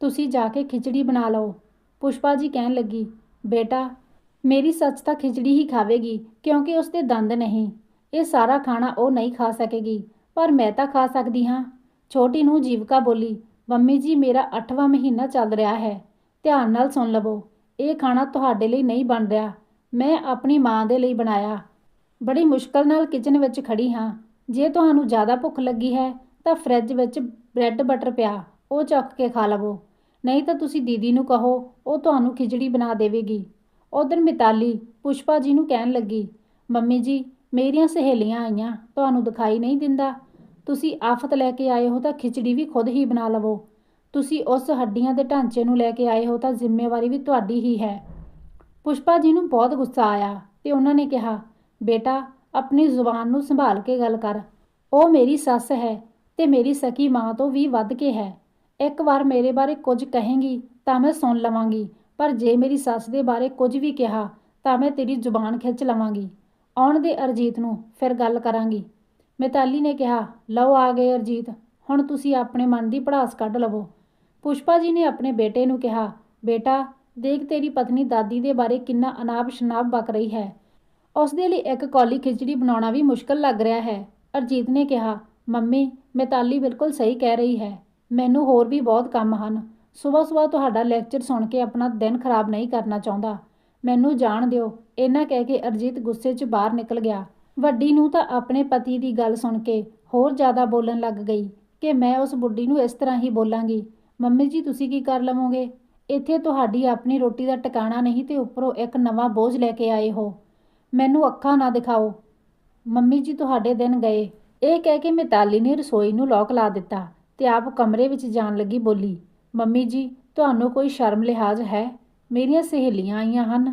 ਤੁਸੀਂ ਜਾ ਕੇ ਖਿਚੜੀ ਬਣਾ ਲਓ। ਪੁਸ਼ਪਾ ਜੀ ਕਹਿਣ ਲੱਗੀ, ਬੇਟਾ, ਮੇਰੀ ਸੱਚ ਤਾਂ ਖਿਚੜੀ ਹੀ ਖਾਵੇਗੀ ਕਿਉਂਕਿ ਉਸ ਦੇ ਦੰਦ ਨਹੀਂ। ਇਹ ਸਾਰਾ ਖਾਣਾ ਉਹ ਨਹੀਂ ਖਾ ਸਕੇਗੀ। ਪਰ ਮੈਂ ਤਾਂ ਖਾ ਸਕਦੀ ਹਾਂ। ਛੋਟੀ ਨੂੰ ਜੀਵਕਾ ਬੋਲੀ, ਮੰਮੀ ਜੀ, ਮੇਰਾ 8ਵਾਂ ਮਹੀਨਾ ਚੱਲ ਰਿਹਾ ਹੈ। ਧਿਆਨ ਨਾਲ ਸੁਣ ਲਵੋ, ਇਹ ਖਾਣਾ ਤੁਹਾਡੇ ਲਈ ਨਹੀਂ ਬਣ ਰਿਹਾ। ਮੈਂ ਆਪਣੀ ਮਾਂ ਦੇ ਲਈ ਬਣਾਇਆ। ਬੜੀ ਮੁਸ਼ਕਲ ਨਾਲ ਕਿਚਨ ਵਿੱਚ ਖੜੀ ਹਾਂ। ਜੇ ਤੁਹਾਨੂੰ ਜ਼ਿਆਦਾ ਭੁੱਖ ਲੱਗੀ ਹੈ, ਤਾਂ ਫਰਿੱਜ ਵਿੱਚ ਬ੍ਰੈਡ ਬਟਰ ਪਿਆ, ਉਹ ਚੱਕ ਕੇ ਖਾ ਲਵੋ। ਨਹੀਂ ਤਾਂ ਤੁਸੀਂ ਦੀਦੀ ਨੂੰ ਕਹੋ, ਉਹ ਤੁਹਾਨੂੰ ਖਿਚੜੀ ਬਣਾ ਦੇਵੇਗੀ। ਉਧਰ ਮਿਤਾਲੀ ਪੁਸ਼ਪਾ ਜੀ ਨੂੰ ਕਹਿਣ ਲੱਗੀ, ਮੰਮੀ ਜੀ, ਮੇਰੀਆਂ ਸਹੇਲੀਆਂ ਆਈਆਂ, ਤੁਹਾਨੂੰ ਦਿਖਾਈ ਨਹੀਂ ਦਿੰਦਾ। ਤੁਸੀਂ ਆਫਤ ਲੈ ਕੇ ਆਏ ਹੋ ਤਾਂ ਖਿਚੜੀ ਵੀ ਖੁਦ ਹੀ ਬਣਾ ਲਵੋ। ਤੁਸੀਂ ਉਸ ਹੱਡੀਆਂ ਦੇ ਢਾਂਚੇ ਨੂੰ ਲੈ ਕੇ ਆਏ ਹੋ ਤਾਂ ਜ਼ਿੰਮੇਵਾਰੀ ਵੀ ਤੁਹਾਡੀ ਹੀ ਹੈ। ਪੁਸ਼ਪਾ ਜੀ ਨੂੰ ਬਹੁਤ ਗੁੱਸਾ ਆਇਆ ਤੇ ਉਹਨਾਂ ਨੇ ਕਿਹਾ, ਬੇਟਾ, ਆਪਣੀ ਜ਼ੁਬਾਨ ਨੂੰ ਸੰਭਾਲ ਕੇ ਗੱਲ ਕਰ। ਉਹ ਮੇਰੀ ਸੱਸ ਹੈ ਤੇ ਮੇਰੀ ਸਕੀ ਮਾਂ ਤੋਂ ਵੀ ਵੱਧ ਕੇ ਹੈ। ਇੱਕ ਵਾਰ ਮੇਰੇ ਬਾਰੇ ਕੁਝ ਕਹੇਂਗੀ ਤਾਂ ਮੈਂ ਸੁਣ ਲਵਾਂਗੀ, ਪਰ ਜੇ ਮੇਰੀ ਸੱਸ ਦੇ ਬਾਰੇ ਕੁਝ ਵੀ ਕਿਹਾ ਤਾਂ ਮੈਂ ਤੇਰੀ ਜ਼ੁਬਾਨ ਖਿੱਚ ਲਵਾਂਗੀ। ਆਉਣ ਦੇ ਅਰਜੀਤ ਨੂੰ ਫਿਰ ਗੱਲ ਕਰਾਂਗੀ। ਮਿਤਾਲੀ ਨੇ ਕਿਹਾ, ਲਓ ਆ ਗਏ ਅਰਜੀਤ, ਹੁਣ ਤੁਸੀਂ ਆਪਣੇ ਮਨ ਦੀ ਪੜਾਸ ਕੱਢ ਲਵੋ। ਪੁਸ਼ਪਾ ਜੀ ਨੇ ਆਪਣੇ ਬੇਟੇ ਨੂੰ ਕਿਹਾ, ਬੇਟਾ, ਦੇਖ ਤੇਰੀ ਪਤਨੀ ਦਾਦੀ ਦੇ ਬਾਰੇ ਕਿੰਨਾ ਅਨਾਪ ਸ਼ਨਾਬ ਬਕ ਰਹੀ ਹੈ। ਉਸ ਦੇ ਲਈ ਇੱਕ ਕੌਲੀ ਖਿਚੜੀ ਬਣਾਉਣਾ ਵੀ ਮੁਸ਼ਕਲ ਲੱਗ ਰਿਹਾ ਹੈ। ਅਰਜੀਤ ਨੇ ਕਿਹਾ, ਮੰਮੀ ਮਿਤਾਲੀ ਬਿਲਕੁਲ ਸਹੀ ਕਹਿ ਰਹੀ ਹੈ। ਮੈਨੂੰ ਹੋਰ ਵੀ ਬਹੁਤ ਕੰਮ ਹਨ। ਸਵੇਰ ਸਵੇਰ ਤੁਹਾਡਾ ਲੈਕਚਰ ਸੁਣ ਕੇ ਆਪਣਾ ਦਿਨ ਖਰਾਬ ਨਹੀਂ ਕਰਨਾ ਚਾਹੁੰਦਾ। ਮੈਨੂੰ ਜਾਣ ਦਿਓ। ਇਹਨਾਂ ਕਹਿ ਕੇ ਅਰਜੀਤ ਗੁੱਸੇ 'ਚ ਬਾਹਰ ਨਿਕਲ ਗਿਆ। ਵੱਡੀ ਨੂੰ ਤਾਂ ਆਪਣੇ ਪਤੀ ਦੀ ਗੱਲ ਸੁਣ ਕੇ ਹੋਰ ਜ਼ਿਆਦਾ ਬੋਲਣ ਲੱਗ ਗਈ ਕਿ ਮੈਂ ਉਸ ਬੁੱਢੀ ਨੂੰ ਇਸ ਤਰ੍ਹਾਂ ਹੀ ਬੋਲਾਂਗੀ। ਮੰਮੀ ਜੀ, ਤੁਸੀਂ ਕੀ ਕਰ ਲਵੋਗੇ? ਇੱਥੇ ਤੁਹਾਡੀ ਆਪਣੀ ਰੋਟੀ ਦਾ ਟਿਕਾਣਾ ਨਹੀਂ ਤੇ ਉੱਪਰੋਂ ਇੱਕ ਨਵਾਂ ਬੋਝ ਲੈ ਕੇ ਆਏ ਹੋ। ਮੈਨੂੰ ਅੱਖਾਂ ਨਾ ਦਿਖਾਓ। ਮੰਮੀ ਜੀ, ਤੁਹਾਡੇ ਦਿਨ ਗਏ। ਇਹ ਕਹਿ ਕੇ ਮਿਤਾਲੀ ਨੇ ਰਸੋਈ ਨੂੰ ਲੋਕ ਲਾ ਦਿੱਤਾ ਤੇ ਆਪ ਕਮਰੇ ਵਿੱਚ ਜਾਣ ਲੱਗੀ ਬੋਲੀ, ਮੰਮੀ ਜੀ, ਤੁਹਾਨੂੰ ਕੋਈ ਸ਼ਰਮ ਲਿਹਾਜ਼ ਹੈ? ਮੇਰੀਆਂ ਸਹੇਲੀਆਂ ਆਈਆਂ ਹਨ।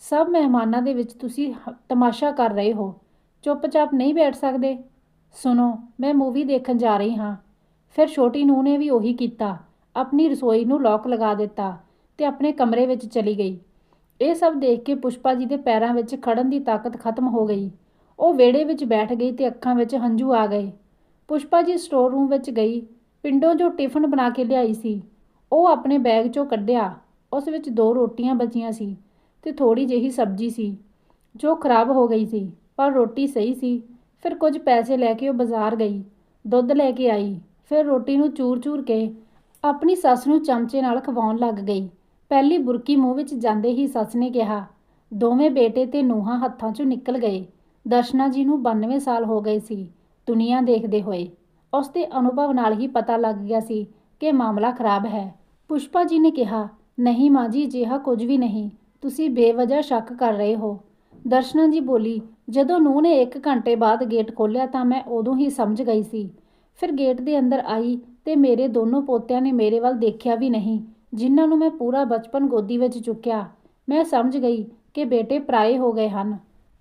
ਸਭ ਮਹਿਮਾਨਾਂ ਦੇ ਵਿੱਚ ਤੁਸੀਂ ਤਮਾਸ਼ਾ ਕਰ ਰਹੇ ਹੋ। ਚੁੱਪਚਾਪ ਨਹੀਂ ਬੈਠ ਸਕਦੇ। ਸੁਣੋ, ਮੈਂ ਮੂਵੀ ਦੇਖਣ ਜਾ ਰਹੀ ਹਾਂ। ਫਿਰ ਛੋਟੀ ਨੂੰਹ ਨੇ ਵੀ ਉਹੀ ਕੀਤਾ। ਆਪਣੀ ਰਸੋਈ ਨੂੰ ਲੋਕ ਲਗਾ ਦਿੱਤਾ ਤੇ ਆਪਣੇ ਕਮਰੇ ਵਿੱਚ ਚਲੀ ਗਈ। ਇਹ ਸਭ ਦੇਖ ਕੇ ਪੁਸ਼ਪਾ ਜੀ ਦੇ ਪੈਰਾਂ ਵਿੱਚ ਖੜਨ ਦੀ ਤਾਕਤ ਖਤਮ ਹੋ ਗਈ। ਉਹ ਵਿਹੜੇ ਵਿੱਚ ਬੈਠ ਗਈ ਤੇ ਅੱਖਾਂ ਵਿੱਚ ਹੰਝੂ ਆ ਗਏ। ਪੁਸ਼ਪਾ ਜੀ ਸਟੋਰ ਰੂਮ ਵਿੱਚ ਗਈ। ਪਿੰਡੋਂ ਜੋ ਟਿਫਨ ਬਣਾ ਕੇ ਲਿਆਈ ਸੀ, ਉਹ ਆਪਣੇ ਬੈਗ 'ਚੋਂ ਕੱਢਿਆ। ਉਸ ਵਿੱਚ ਦੋ ਰੋਟੀਆਂ ਬਚੀਆਂ ਸੀ ਤੇ ਥੋੜੀ ਜਿਹੀ ਸਬਜ਼ੀ ਸੀ, ਜੋ ਖਰਾਬ ਹੋ ਗਈ ਸੀ। ਪਰ ਰੋਟੀ ਸਹੀ ਸੀ। ਫਿਰ ਕੁਝ ਪੈਸੇ ਲੈ ਕੇ ਉਹ ਬਾਜ਼ਾਰ ਗਈ। ਦੁੱਧ ਲੈ ਕੇ ਆਈ। ਫਿਰ ਰੋਟੀ ਨੂੰ ਚੂਰ-ਚੂਰ ਕੇ ਆਪਣੀ ਸੱਸ ਨੂੰ ਚਮਚੇ ਨਾਲ ਖਵਾਉਣ ਲੱਗ ਗਈ। ਪਹਿਲੀ ਬੁਰਕੀ ਮੂੰਹ ਵਿੱਚ ਜਾਂਦੇ ਹੀ ਸੱਸ ਨੇ ਕਿਹਾ, ਦੋਵੇਂ ਬੇਟੇ ਤੇ ਨੂੰਹਾਂ ਹੱਥਾਂ 'ਚੋਂ ਨਿਕਲ ਗਏ। ਦਰਸ਼ਨਾ ਜੀ ਨੂੰ 92 ਸਾਲ ਹੋ ਗਏ ਸੀ। ਦੁਨੀਆ ਦੇਖਦੇ ਹੋਏ। ਉਸ ਦੇ ਅਨੁਭਵ ਨਾਲ ਹੀ ਪਤਾ ਲੱਗ ਗਿਆ ਸੀ ਕਿ ਮਾਮਲਾ ਖਰਾਬ ਹੈ। ਪੁਸ਼ਪਾ ਜੀ ਨੇ ਕਿਹਾ, ਨਹੀਂ ਮਾਂ ਜੀ, ਅਜਿਹਾ ਕੁਝ ਵੀ ਨਹੀਂ। ਤੁਸੀਂ ਬੇਵਜ੍ਹਾ ਸ਼ੱਕ ਕਰ ਰਹੇ ਹੋ। ਦਰਸ਼ਨਾ ਜੀ ਬੋਲੀ, ਜਦੋਂ ਨੂੰਹ ਨੇ 1 ਘੰਟੇ ਬਾਅਦ ਗੇਟ ਖੋਲ੍ਹਿਆ ਤਾਂ ਮੈਂ ਉਦੋਂ ਹੀ ਸਮਝ ਗਈ ਸੀ। ਫਿਰ ਗੇਟ ਦੇ ਅੰਦਰ ਆਈ ਤੇ ਮੇਰੇ ਦੋਨੋਂ ਪੋਤਿਆਂ ਨੇ ਮੇਰੇ ਵੱਲ ਦੇਖਿਆ ਵੀ ਨਹੀਂ, ਜਿਨ੍ਹਾਂ ਨੂੰ ਮੈਂ ਪੂਰਾ ਬਚਪਨ ਗੋਦੀ ਵਿੱਚ ਚੁੱਕਿਆ। ਮੈਂ ਸਮਝ ਗਈ ਕਿ ਬੇਟੇ ਪਰਾਏ ਹੋ ਗਏ ਹਨ।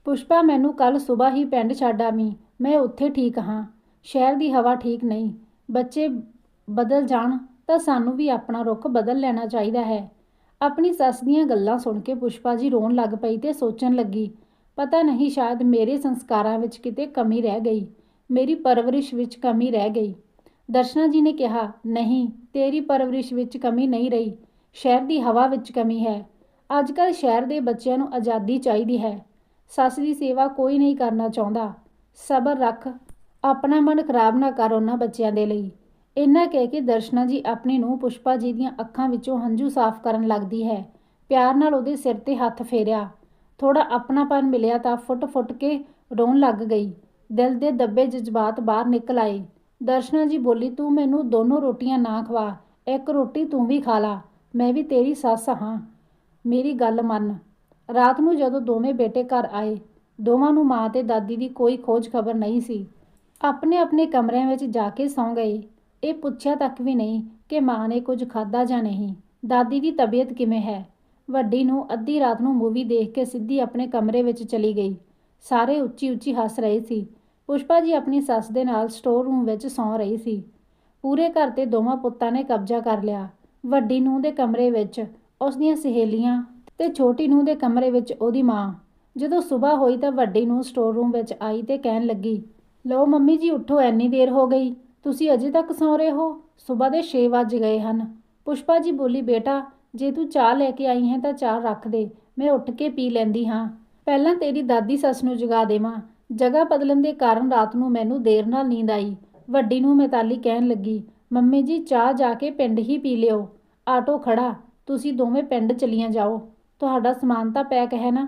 ਪੁਸ਼ਪਾ, ਮੈਨੂੰ ਕੱਲ ਸਵੇਰ ਹੀ ਪਿੰਡ ਛੱਡ ਆਵੀਂ, ਮੈਂ ਉੱਥੇ ਠੀਕ ਹਾਂ। ਸ਼ਹਿਰ ਦੀ ਹਵਾ ਠੀਕ ਨਹੀਂ, ਬੱਚੇ ਬਦਲ ਜਾਣ ਤਾਂ ਸਾਨੂੰ ਵੀ ਆਪਣਾ ਰੁੱਖ ਬਦਲ ਲੈਣਾ ਚਾਹੀਦਾ ਹੈ। ਆਪਣੀ ਸੱਸ ਦੀਆਂ ਗੱਲਾਂ ਸੁਣ ਕੇ ਪੁਸ਼ਪਾ ਜੀ ਰੋਣ ਲੱਗ ਪਈ ਤੇ ਸੋਚਣ ਲੱਗੀ, ਪਤਾ ਨਹੀਂ ਸ਼ਾਇਦ ਮੇਰੇ ਸੰਸਕਾਰਾਂ ਵਿੱਚ ਕਿਤੇ ਕਮੀ ਰਹਿ ਗਈ, ਮੇਰੀ ਪਰਵਰਿਸ਼ ਵਿੱਚ ਕਮੀ ਰਹਿ ਗਈ। ਦਰਸ਼ਨਾ ਜੀ ਨੇ ਕਿਹਾ, ਨਹੀਂ, ਤੇਰੀ ਪਰਵਰਿਸ਼ ਵਿੱਚ ਕਮੀ ਨਹੀਂ ਰਹੀ, ਸ਼ਹਿਰ ਦੀ ਹਵਾ ਵਿੱਚ ਕਮੀ ਹੈ। ਅੱਜ ਕੱਲ੍ਹ ਸ਼ਹਿਰ ਦੇ ਬੱਚਿਆਂ ਨੂੰ ਆਜ਼ਾਦੀ ਚਾਹੀਦੀ ਹੈ। ਸੱਸ ਦੀ ਸੇਵਾ ਕੋਈ ਨਹੀਂ ਕਰਨਾ ਚਾਹੁੰਦਾ। ਸਬਰ ਰੱਖ, ਆਪਣਾ ਮਨ ਖਰਾਬ ਨਾ ਕਰ ਉਹਨਾਂ ਬੱਚਿਆਂ ਦੇ ਲਈ। ਇੰਨਾ ਕਹਿ ਕੇ ਦਰਸ਼ਨਾ ਜੀ ਆਪਣੀ ਨੂੰ ਪੁਸ਼ਪਾ ਜੀ ਦੀਆਂ ਅੱਖਾਂ ਵਿੱਚੋਂ ਹੰਝੂ ਸਾਫ਼ ਕਰਨ ਲੱਗਦੀ ਹੈ। ਪਿਆਰ ਨਾਲ ਉਹਦੇ ਸਿਰ ਤੇ ਹੱਥ ਫੇਰਿਆ। ਥੋੜਾ ਆਪਣਾਪਨ ਮਿਲਿਆ ਤਾਂ ਫੁੱਟ-ਫੁੱਟ ਕੇ ਰੋਣ ਲੱਗ ਗਈ। ਦਿਲ ਦੇ ਦੱਬੇ ਜਜ਼ਬਾਤ ਬਾਹਰ ਨਿਕਲ ਆਏ। ਦਰਸ਼ਨਾ ਜੀ ਬੋਲੀ, ਤੂੰ ਮੈਨੂੰ ਦੋਨੋਂ ਰੋਟੀਆਂ ਨਾ ਖਵਾ, ਇੱਕ ਰੋਟੀ ਤੂੰ ਵੀ ਖਾ ਲਾ, ਮੈਂ ਵੀ ਤੇਰੀ ਸੱਸ ਹਾਂ। ਮੇਰੀ ਗੱਲ ਮੰਨ। ਰਾਤ ਨੂੰ ਜਦੋਂ ਦੋਵੇਂ ਬੇਟੇ ਘਰ ਆਏ, ਦੋਵਾਂ ਨੂੰ ਮਾਂ ਤੇ ਦਾਦੀ ਦੀ ਕੋਈ ਖੋਜ ਖਬਰ ਨਹੀਂ ਸੀ। ਆਪਣੇ ਆਪਣੇ ਕਮਰਿਆਂ ਵਿੱਚ ਜਾ ਕੇ ਸੌਂ ਗਏ। ਇਹ ਪੁੱਛਿਆ ਤੱਕ ਵੀ ਨਹੀਂ ਕਿ ਮਾਂ ਨੇ ਕੁਝ ਖਾਧਾ ਜਾਂ ਨਹੀਂ। ਦਾਦੀ ਦੀ ਤਬੀਅਤ ਕਿਵੇਂ ਹੈ? ਵੱਡੀ ਨੂੰ ਅੱਧੀ ਰਾਤ ਨੂੰ ਮੂਵੀ ਦੇਖ ਕੇ ਸਿੱਧੀ ਆਪਣੇ ਕਮਰੇ ਵਿੱਚ ਚਲੀ ਗਈ। ਸਾਰੇ ਉੱਚੀ ਉੱਚੀ ਹੱਸ ਰਹੇ ਸੀ। ਪੁਸ਼ਪਾ ਜੀ ਆਪਣੀ ਸੱਸ ਦੇ ਨਾਲ ਸਟੋਰ ਰੂਮ ਵਿੱਚ ਸੌਂ ਰਹੀ ਸੀ। ਪੂਰੇ ਘਰ ਤੇ ਦੋਵਾਂ ਪੁੱਤਾਂ ਨੇ ਕਬਜ਼ਾ ਕਰ ਲਿਆ। ਵੱਡੀ ਨੂੰਹ ਦੇ ਕਮਰੇ ਵਿੱਚ, ਉਸ ਦੀਆਂ ਸਹੇਲੀਆਂ ਤੇ ਛੋਟੀ ਨੂੰਹ ਦੇ ਕਮਰੇ ਵਿੱਚ ਉਹਦੀ ਮਾਂ। ਜਦੋਂ ਸਵੇਰ ਹੋਈ ਤਾਂ ਵੱਡੀ ਨੂੰ ਸਟੋਰ ਰੂਮ ਵਿੱਚ ਆਈ ਤੇ ਕਹਿਣ ਲੱਗੀ, ਲਓ ਮੰਮੀ ਜੀ, ਉੱਠੋ ਐਨੀ ਦੇਰ ਹੋ ਗਈ। ਤੁਸੀਂ ਅਜੇ ਤੱਕ ਸੌਂ ਰਹੇ ਹੋ? ਸਵੇਰ ਦੇ 6 ਵੱਜ ਗਏ ਹਨ। ਪੁਸ਼ਪਾ ਜੀ ਬੋਲੀ, ਬੇਟਾ, ਜੇ ਤੂੰ ਚਾਹ ਲੈ ਕੇ ਆਈ ਹੈ ਤਾਂ ਚਾਹ ਰੱਖ ਦੇ, ਮੈਂ ਉੱਠ ਕੇ ਪੀ ਲੈਂਦੀ ਹਾਂ। ਪਹਿਲਾਂ ਤੇਰੀ ਦਾਦੀ ਸੱਸ ਨੂੰ ਜਗਾ ਦੇਵਾਂ। ਜਗ੍ਹਾ ਬਦਲਣ ਦੇ ਕਾਰਨ ਰਾਤ ਨੂੰ ਮੈਨੂੰ ਦੇਰ ਨਾਲ ਨੀਂਦ ਆਈ। ਵੱਡੀ ਨੂੰ ਮਿਤਾਲੀ ਕਹਿਣ ਲੱਗੀ, ਮੰਮੀ ਜੀ, ਚਾਹ ਜਾ ਕੇ ਪਿੰਡ ਹੀ ਪੀ ਲਿਓ। ਆਟੋ ਖੜਾ, ਤੁਸੀਂ ਦੋਵੇਂ ਪਿੰਡ ਚਲੀਆਂ ਜਾਓ। ਤੁਹਾਡਾ ਸਮਾਨ ਤਾਂ ਪੈਕ ਹੈ ਨਾ?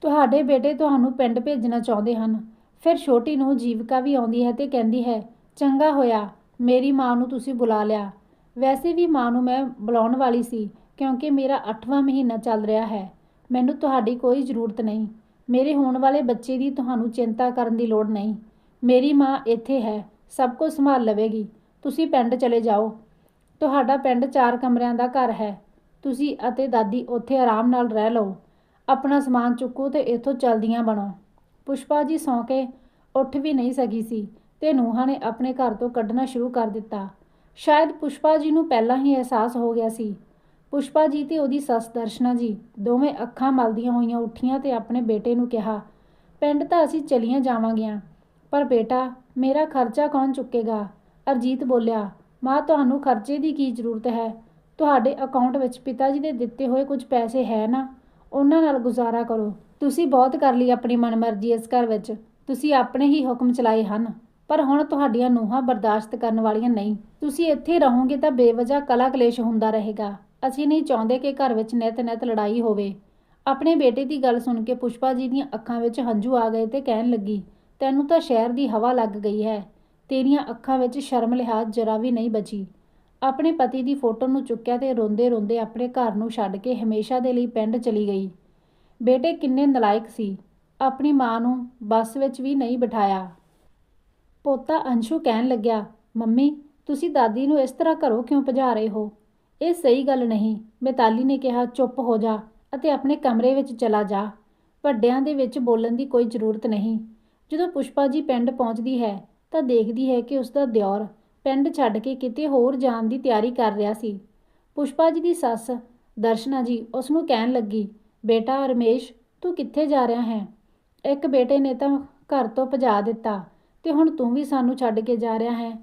ਤੁਹਾਡੇ ਬੇਟੇ ਤੁਹਾਨੂੰ ਪਿੰਡ ਭੇਜਣਾ ਚਾਹੁੰਦੇ ਹਨ। ਫਿਰ ਛੋਟੀ ਨੂੰ ਜੀਵਿਕਾ ਵੀ ਆਉਂਦੀ ਹੈ ਤੇ ਕਹਿੰਦੀ ਹੈ ਚੰਗਾ ਹੋਇਆ, ਮੇਰੀ ਮਾਂ ਨੂੰ ਤੁਸੀਂ ਬੁਲਾ ਲਿਆ। ਵੈਸੇ ਵੀ ਮਾਂ ਨੂੰ ਮੈਂ ਬੁਲਾਉਣ ਵਾਲੀ ਸੀ, ਕਿਉਂਕਿ ਮੇਰਾ 8ਵਾਂ ਮਹੀਨਾ ਚੱਲ ਰਿਹਾ ਹੈ। ਮੈਨੂੰ ਤੁਹਾਡੀ ਕੋਈ ਜ਼ਰੂਰਤ ਨਹੀਂ। ਮੇਰੇ ਹੋਣ ਵਾਲੇ ਬੱਚੇ ਦੀ ਤੁਹਾਨੂੰ ਚਿੰਤਾ ਕਰਨ ਦੀ ਲੋੜ ਨਹੀਂ। ਮੇਰੀ ਮਾਂ ਇੱਥੇ ਹੈ, ਸਭ ਕੁਝ ਸੰਭਾਲ ਲਵੇਗੀ। ਤੁਸੀਂ ਪਿੰਡ ਚਲੇ ਜਾਓ। ਤੁਹਾਡਾ ਪਿੰਡ ਚਾਰ ਕਮਰਿਆਂ ਦਾ ਘਰ ਹੈ। ਤੁਸੀਂ ਅਤੇ ਦਾਦੀ ਉੱਥੇ ਆਰਾਮ ਨਾਲ ਰਹਿ ਲਓ। ਆਪਣਾ ਸਮਾਨ ਚੁੱਕੋ ਤੇ ਇੱਥੋਂ ਚਲਦੀਆਂ ਬਣੋ। ਪੁਸ਼ਪਾ ਜੀ ਸੌਂ ਕੇ ਉੱਠ ਵੀ ਨਹੀਂ ਸਕੀ ਸੀ। ਤੇ ਨੂੰਹਾਂ ਨੇ ਆਪਣੇ ਘਰ ਤੋਂ ਕੱਢਣਾ ਸ਼ੁਰੂ ਕਰ ਦਿੱਤਾ। ਸ਼ਾਇਦ ਪੁਸ਼ਪਾ ਜੀ ਨੂੰ ਪਹਿਲਾਂ ਹੀ ਅਹਿਸਾਸ ਹੋ ਗਿਆ ਸੀ। ਪੁਸ਼ਪਾ ਜੀ ਤੇ ਉਹਦੀ ਸੱਸ ਦਰਸ਼ਨਾ ਜੀ ਦੋਵੇਂ ਅੱਖਾਂ ਮਲਦੀਆਂ ਹੋਈਆਂ ਉੱਠੀਆਂ ਤੇ ਆਪਣੇ ਬੇਟੇ ਨੂੰ ਕਿਹਾ, ਪਿੰਡ ਤਾਂ ਅਸੀਂ ਚਲੀਆਂ ਜਾਵਾਂਗੀਆਂ, ਪਰ ਬੇਟਾ, ਮੇਰਾ ਖਰਚਾ ਕੌਣ ਚੁੱਕੇਗਾ? ਅਰਜੀਤ ਬੋਲਿਆ, ਮਾਂ, ਤੁਹਾਨੂੰ ਖਰਚੇ ਦੀ ਕੀ ਜ਼ਰੂਰਤ ਹੈ? ਤੁਹਾਡੇ ਅਕਾਊਂਟ ਵਿੱਚ ਪਿਤਾ ਜੀ ਦੇ ਦਿੱਤੇ ਹੋਏ ਕੁਝ ਪੈਸੇ ਹੈ ਨਾ? ਉਹਨਾਂ ਨਾਲ ਗੁਜ਼ਾਰਾ ਕਰੋ। ਤੁਸੀਂ ਬਹੁਤ ਕਰ ਲਈ ਆਪਣੀ ਮਨਮਰਜ਼ੀ ਇਸ ਘਰ ਵਿੱਚ। ਤੁਸੀਂ ਆਪਣੇ ਹੀ ਹੁਕਮ ਚਲਾਏ ਹਨ। ਪਰ ਹੁਣ ਤੁਹਾਡੀਆਂ ਨੂੰਹਾਂ ਬਰਦਾਸ਼ਤ ਕਰਨ ਵਾਲੀਆਂ ਨਹੀਂ। ਤੁਸੀਂ ਇੱਥੇ ਰਹੋਗੇ ਤਾਂ ਬੇਵਜ੍ਹਾ ਕਲਾ ਕਲੇਸ਼ ਹੁੰਦਾ ਰਹੇਗਾ। ਅਸੀਂ ਨਹੀਂ ਚਾਹੁੰਦੇ ਕਿ ਘਰ ਵਿੱਚ ਨਿਤ ਨਿਤ ਲੜਾਈ ਹੋਵੇ। ਆਪਣੇ ਬੇਟੇ ਦੀ ਗੱਲ ਸੁਣ ਕੇ ਪੁਸ਼ਪਾ ਜੀ ਦੀਆਂ ਅੱਖਾਂ ਵਿੱਚ ਹੰਝੂ ਆ ਗਏ ਤੇ ਕਹਿਣ ਲੱਗੀ, ਤੈਨੂੰ ਤਾਂ ਸ਼ਹਿਰ ਦੀ ਹਵਾ ਲੱਗ ਗਈ ਹੈ। ਤੇਰੀਆਂ ਅੱਖਾਂ ਵਿੱਚ ਸ਼ਰਮ ਲਿਹਾਜ਼ ਜਰਾ ਵੀ ਨਹੀਂ ਬਚੀ। ਆਪਣੇ ਪਤੀ ਦੀ ਫੋਟੋ ਨੂੰ ਚੁੱਕਿਆ ਤੇ ਰੋਂਦੇ ਰੋਂਦੇ ਆਪਣੇ ਘਰ ਨੂੰ ਛੱਡ ਕੇ ਹਮੇਸ਼ਾ ਦੇ ਲਈ ਪਿੰਡ ਚਲੀ ਗਈ। ਬੇਟੇ ਕਿੰਨੇ ਨਲਾਇਕ ਸੀ। ਆਪਣੀ ਮਾਂ ਨੂੰ ਬੱਸ ਵਿੱਚ ਵੀ ਨਹੀਂ ਬਿਠਾਇਆ। ਪੋਤਾ ਅੰਸ਼ੂ ਕਹਿਣ ਲੱਗਿਆ, ਮੰਮੀ, ਤੁਸੀਂ ਦਾਦੀ ਨੂੰ ਇਸ ਤਰ੍ਹਾਂ ਘਰੋਂ ਕਿਉਂ ਭਜਾ ਰਹੇ ਹੋ? ਇਹ ਸਹੀ ਗੱਲ ਨਹੀਂ। ਮਿਤਾਲੀ ਨੇ ਕਿਹਾ, ਚੁੱਪ ਹੋ ਜਾ ਅਤੇ ਆਪਣੇ ਕਮਰੇ ਵਿੱਚ ਚਲਾ ਜਾ। ਵੱਡਿਆਂ ਦੇ ਵਿੱਚ ਬੋਲਣ ਦੀ ਕੋਈ ਜ਼ਰੂਰਤ ਨਹੀਂ। ਜਦੋਂ ਪੁਸ਼ਪਾ ਜੀ ਪਿੰਡ ਪਹੁੰਚਦੀ ਹੈ, ਤਾਂ ਦੇਖਦੀ ਹੈ ਕਿ ਉਸ ਦਾ ਦਿਓਰ ਪਿੰਡ ਛੱਡ ਕੇ ਕਿਤੇ ਹੋਰ ਜਾਣ ਦੀ ਤਿਆਰੀ ਕਰ ਰਿਹਾ ਸੀ। ਪੁਸ਼ਪਾ ਜੀ ਦੀ ਸੱਸ, ਦਰਸ਼ਨਾ ਜੀ ਉਸ ਨੂੰ ਕਹਿਣ ਲੱਗੀ, ਬੇਟਾ ਰਮੇਸ਼, ਤੂੰ ਕਿੱਥੇ ਜਾ ਰਿਹਾ ਹੈ? ਇੱਕ ਬੇਟੇ ਨੇ ਤਾਂ ਘਰ ਤੋਂ ਭਜਾ ਦਿੱਤਾ। ਤੇ ਹੁਣ ਤੂੰ ਵੀ ਸਾਨੂੰ ਛੱਡ ਕੇ ਜਾ ਰਿਹਾ ਹੈ।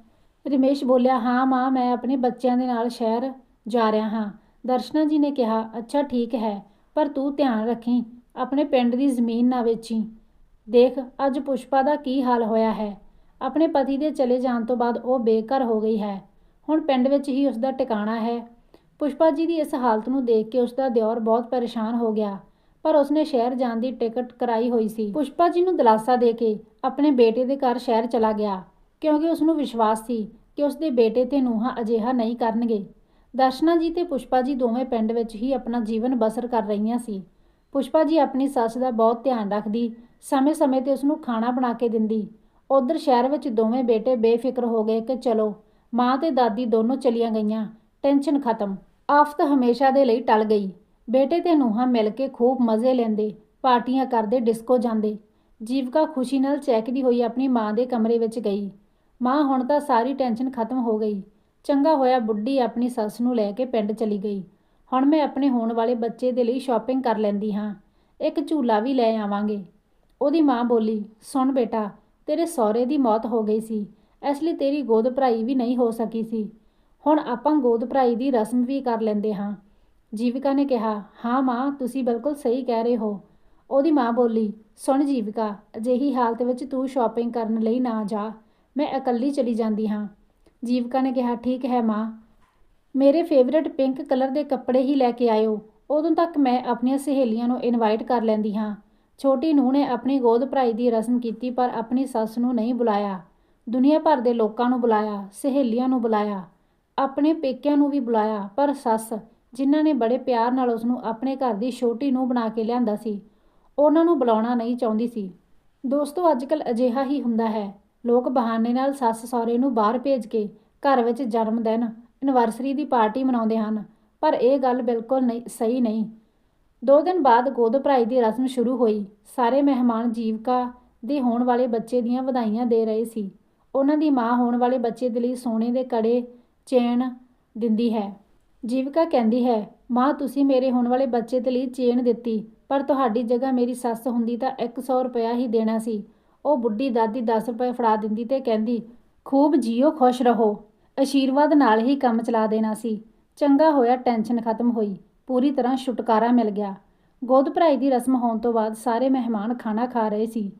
ਰਮੇਸ਼ ਬੋਲਿਆ, ਹਾਂ ਮਾਂ, ਮੈਂ ਆਪਣੇ ਬੱਚਿਆਂ ਦੇ ਨਾਲ ਸ਼ਹਿਰ ਜਾ ਰਿਹਾ ਹਾਂ। ਦਰਸ਼ਨਾ ਜੀ ਨੇ ਕਿਹਾ, ਅੱਛਾ, ਠੀਕ ਹੈ, ਪਰ ਤੂੰ ਧਿਆਨ ਰੱਖੀ, ਆਪਣੇ ਪਿੰਡ ਦੀ ਜ਼ਮੀਨ ਨਾ ਵੇਚੀ। ਦੇਖ, ਅੱਜ ਪੁਸ਼ਪਾ ਦਾ ਕੀ ਹਾਲ ਹੋਇਆ ਹੈ। ਆਪਣੇ ਪਤੀ ਦੇ ਚਲੇ ਜਾਣ ਤੋਂ ਬਾਅਦ ਉਹ ਬੇਘਰ ਹੋ ਗਈ ਹੈ। ਹੁਣ ਪਿੰਡ ਵਿੱਚ ਹੀ ਉਸ ਦਾ ਟਿਕਾਣਾ ਹੈ। ਪੁਸ਼ਪਾ ਜੀ ਦੀ ਇਸ ਹਾਲਤ ਨੂੰ ਦੇਖ ਕੇ ਉਸ ਦਾ ਦਿਓਰ ਬਹੁਤ ਪਰੇਸ਼ਾਨ ਹੋ ਗਿਆ। ਪਰ ਉਸਨੇ ਸ਼ਹਿਰ ਜਾਣ ਦੀ ਟਿਕਟ ਕਰਾਈ ਹੋਈ ਸੀ। ਪੁਸ਼ਪਾ ਜੀ ਨੂੰ ਦਿਲਾਸਾ ਦੇ ਕੇ ਆਪਣੇ ਬੇਟੇ ਦੇ ਘਰ ਸ਼ਹਿਰ ਚਲਾ ਗਿਆ, ਕਿਉਂਕਿ ਉਸ ਨੂੰ ਵਿਸ਼ਵਾਸ ਸੀ ਕਿ ਉਸ ਦੇ ਬੇਟੇ ਤੇ ਨੂੰਹਾਂ ਅਜਿਹਾ ਨਹੀਂ ਕਰਨਗੇ। ਦਰਸ਼ਨਾ ਜੀ ਤੇ ਪੁਸ਼ਪਾ ਜੀ ਦੋਵੇਂ ਪਿੰਡ ਵਿੱਚ ਹੀ ਆਪਣਾ ਜੀਵਨ ਬਸਰ ਕਰ ਰਹੀਆਂ ਸੀ। ਪੁਸ਼ਪਾ ਜੀ ਆਪਣੀ ਸੱਸ ਦਾ ਬਹੁਤ ਧਿਆਨ ਰੱਖਦੀ, ਸਮੇਂ-ਸਮੇਂ ਤੇ ਉਸ ਨੂੰ ਖਾਣਾ ਬਣਾ ਕੇ ਦਿੰਦੀ। ਉਧਰ ਸ਼ਹਿਰ ਵਿੱਚ ਦੋਵੇਂ ਬੇਟੇ ਬੇਫਿਕਰ ਹੋ ਗਏ ਕਿ ਚਲੋ, ਮਾਂ ਤੇ ਦਾਦੀ ਦੋਨੋਂ ਚਲੀਆਂ ਗਈਆਂ, ਟੈਨਸ਼ਨ ਖਤਮ। ਆਫਤ ਹਮੇਸ਼ਾ ਦੇ ਲਈ ਟਲ ਗਈ। ਬੇਟੇ ਤੇ ਨੂੰਹਾਂ ਮਿਲ ਕੇ ਖੂਬ ਮਜ਼ੇ ਲੈਂਦੇ, ਪਾਰਟੀਆਂ ਕਰਦੇ, ਡਿਸਕੋ ਜਾਂਦੇ। ਜੀਵਕਾ ਖੁਸ਼ੀ ਨਾਲ ਚਹਿਕਦੀ ਹੋਈ ਆਪਣੀ ਮਾਂ ਦੇ ਕਮਰੇ ਵਿੱਚ ਗਈ। ਮਾਂ ਹੁਣ ਤਾਂ ਸਾਰੀ ਟੈਨਸ਼ਨ ਖਤਮ ਹੋ ਗਈ। ਚੰਗਾ ਹੋਇਆ ਬੁੱਢੀ ਆਪਣੀ ਸੱਸ ਨੂੰ ਲੈ ਕੇ ਪਿੰਡ ਚਲੀ ਗਈ। ਹੁਣ ਮੈਂ ਆਪਣੇ ਹੋਣ ਵਾਲੇ ਬੱਚੇ ਦੇ ਲਈ ਸ਼ਾਪਿੰਗ ਕਰ ਲੈਂਦੀ ਹਾਂ। ਇੱਕ ਝੂਲਾ ਵੀ ਲੈ ਆਵਾਂਗੇ। ਉਹਦੀ ਮਾਂ ਬੋਲੀ, ਸੁਣ ਬੇਟਾ, ਤੇਰੇ ਸਹੁਰੇ ਦੀ ਮੌਤ ਹੋ ਗਈ ਸੀ। ਇਸ ਲਈ ਤੇਰੀ ਗੋਦ ਭਰਾਈ ਵੀ ਨਹੀਂ ਹੋ ਸਕੀ ਸੀ। ਹੁਣ ਆਪਾਂ ਗੋਦ ਭਰਾਈ ਦੀ ਰਸਮ ਵੀ ਕਰ ਲੈਂਦੇ ਹਾਂ। ਜੀਵਿਕਾ ਨੇ ਕਿਹਾ, ਹਾਂ ਮਾਂ, ਤੁਸੀਂ ਬਿਲਕੁਲ ਸਹੀ ਕਹਿ ਰਹੇ ਹੋ। ਉਹਦੀ ਮਾਂ ਬੋਲੀ, ਸੁਣ ਜੀਵਿਕਾ, ਅਜਿਹੀ ਹਾਲਤ ਵਿੱਚ ਤੂੰ ਸ਼ਾਪਿੰਗ ਕਰਨ ਲਈ ਨਾ ਜਾ। ਮੈਂ ਇਕੱਲੀ ਚਲੀ ਜਾਂਦੀ ਹਾਂ। ਜੀਵਿਕਾ ਨੇ ਕਿਹਾ, ਠੀਕ ਹੈ ਮਾਂ। ਮੇਰੇ ਫੇਵਰਿਟ ਪਿੰਕ ਕਲਰ ਦੇ ਕੱਪੜੇ ਹੀ ਲੈ ਕੇ ਆਇਓ। ਉਦੋਂ ਤੱਕ ਮੈਂ ਆਪਣੀਆਂ ਸਹੇਲੀਆਂ ਨੂੰ ਇਨਵਾਈਟ ਕਰ ਲੈਂਦੀ ਹਾਂ। ਛੋਟੀ ਨੂੰਹ ਨੇ ਆਪਣੀ ਗੋਦ ਭਰਾਈ ਦੀ ਰਸਮ ਕੀਤੀ, ਪਰ ਆਪਣੀ ਸੱਸ ਨੂੰ ਨਹੀਂ ਬੁਲਾਇਆ। ਦੁਨੀਆ ਭਰ ਦੇ ਲੋਕਾਂ ਨੂੰ ਬੁਲਾਇਆ, ਸਹੇਲੀਆਂ ਨੂੰ ਬੁਲਾਇਆ, ਆਪਣੇ ਪੇਕਿਆਂ ਨੂੰ ਵੀ ਬੁਲਾਇਆ, ਪਰ ਸੱਸ ਜਿਨ੍ਹਾਂ ਨੇ ਬੜੇ ਪਿਆਰ ਨਾਲ ਉਸ ਨੂੰ ਆਪਣੇ ਘਰ ਦੀ ਛੋਟੀ ਨੂੰ ਬਣਾ ਕੇ ਲਿਆਂਦਾ ਸੀ। ਉਹਨਾਂ ਨੂੰ ਬੁਲਾਉਣਾ ਨਹੀਂ ਚਾਹੁੰਦੀ ਸੀ। ਦੋਸਤੋ ਅੱਜਕੱਲ ਅਜਿਹਾ ਹੀ ਹੁੰਦਾ ਹੈ। ਲੋਕ ਬਹਾਨੇ ਨਾਲ ਸੱਸ ਸਹੁਰੇ ਨੂੰ ਬਾਹਰ ਭੇਜ ਕੇ ਘਰ ਵਿੱਚ ਜਨਮ ਦਿਨ, ਐਨਵਰਸਰੀ ਦੀ ਪਾਰਟੀ ਮਨਾਉਂਦੇ ਹਨ, ਪਰ ਇਹ ਗੱਲ ਬਿਲਕੁਲ ਨਹੀਂ, ਸਹੀ ਨਹੀਂ। ਦੋ ਦਿਨ ਬਾਅਦ ਗੋਦ ਭਰਾਈ ਦੀ ਰਸਮ ਸ਼ੁਰੂ ਹੋਈ। ਸਾਰੇ ਮਹਿਮਾਨ ਜੀਵਕਾ ਦੇ ਹੋਣ ਵਾਲੇ ਬੱਚੇ ਦੀਆਂ ਵਧਾਈਆਂ ਦੇ ਰਹੇ ਸੀ। ਉਹਨਾਂ ਦੀ ਮਾਂ ਹੋਣ ਵਾਲੇ ਬੱਚੇ ਦੇ ਲਈ ਸੋਨੇ ਦੇ ਕੜੇ ਚੇਨ ਦਿੰਦੀ ਹੈ। ਜੀਵਿਕਾ ਕਹਿੰਦੀ ਹੈ, ਮਾਂ, ਤੁਸੀਂ ਮੇਰੇ ਹੋਣ ਵਾਲੇ ਬੱਚੇ ਦੇ ਲਈ ਚੇਨ ਦਿੱਤੀ, ਪਰ ਤੁਹਾਡੀ ਜਗ੍ਹਾ ਮੇਰੀ ਸੱਸ ਹੁੰਦੀ ਤਾਂ 100 ਰੁਪਇਆ ਹੀ ਦੇਣਾ ਸੀ। ਉਹ ਬੁੱਢੀ ਦਾਦੀ 10 ਰੁਪਏ ਫੜਾ ਦਿੰਦੀ ਤੇ ਕਹਿੰਦੀ, ਖੂਬ ਜੀਓ, ਖੁਸ਼ ਰਹੋ। ਅਸ਼ੀਰਵਾਦ ਨਾਲ ਹੀ ਕੰਮ ਚਲਾ ਦੇਣਾ ਸੀ। ਚੰਗਾ ਹੋਇਆ ਟੈਨਸ਼ਨ ਖਤਮ ਹੋਈ। ਪੂਰੀ ਤਰ੍ਹਾਂ ਛੁਟਕਾਰਾ ਮਿਲ ਗਿਆ। ਗੋਦ ਭਰਾਈ ਦੀ ਰਸਮ ਹੋਣ ਤੋਂ ਬਾਅਦ ਸਾਰੇ ਮਹਿਮਾਨ ਖਾਣਾ ਖਾ ਰਹੇ ਸੀ।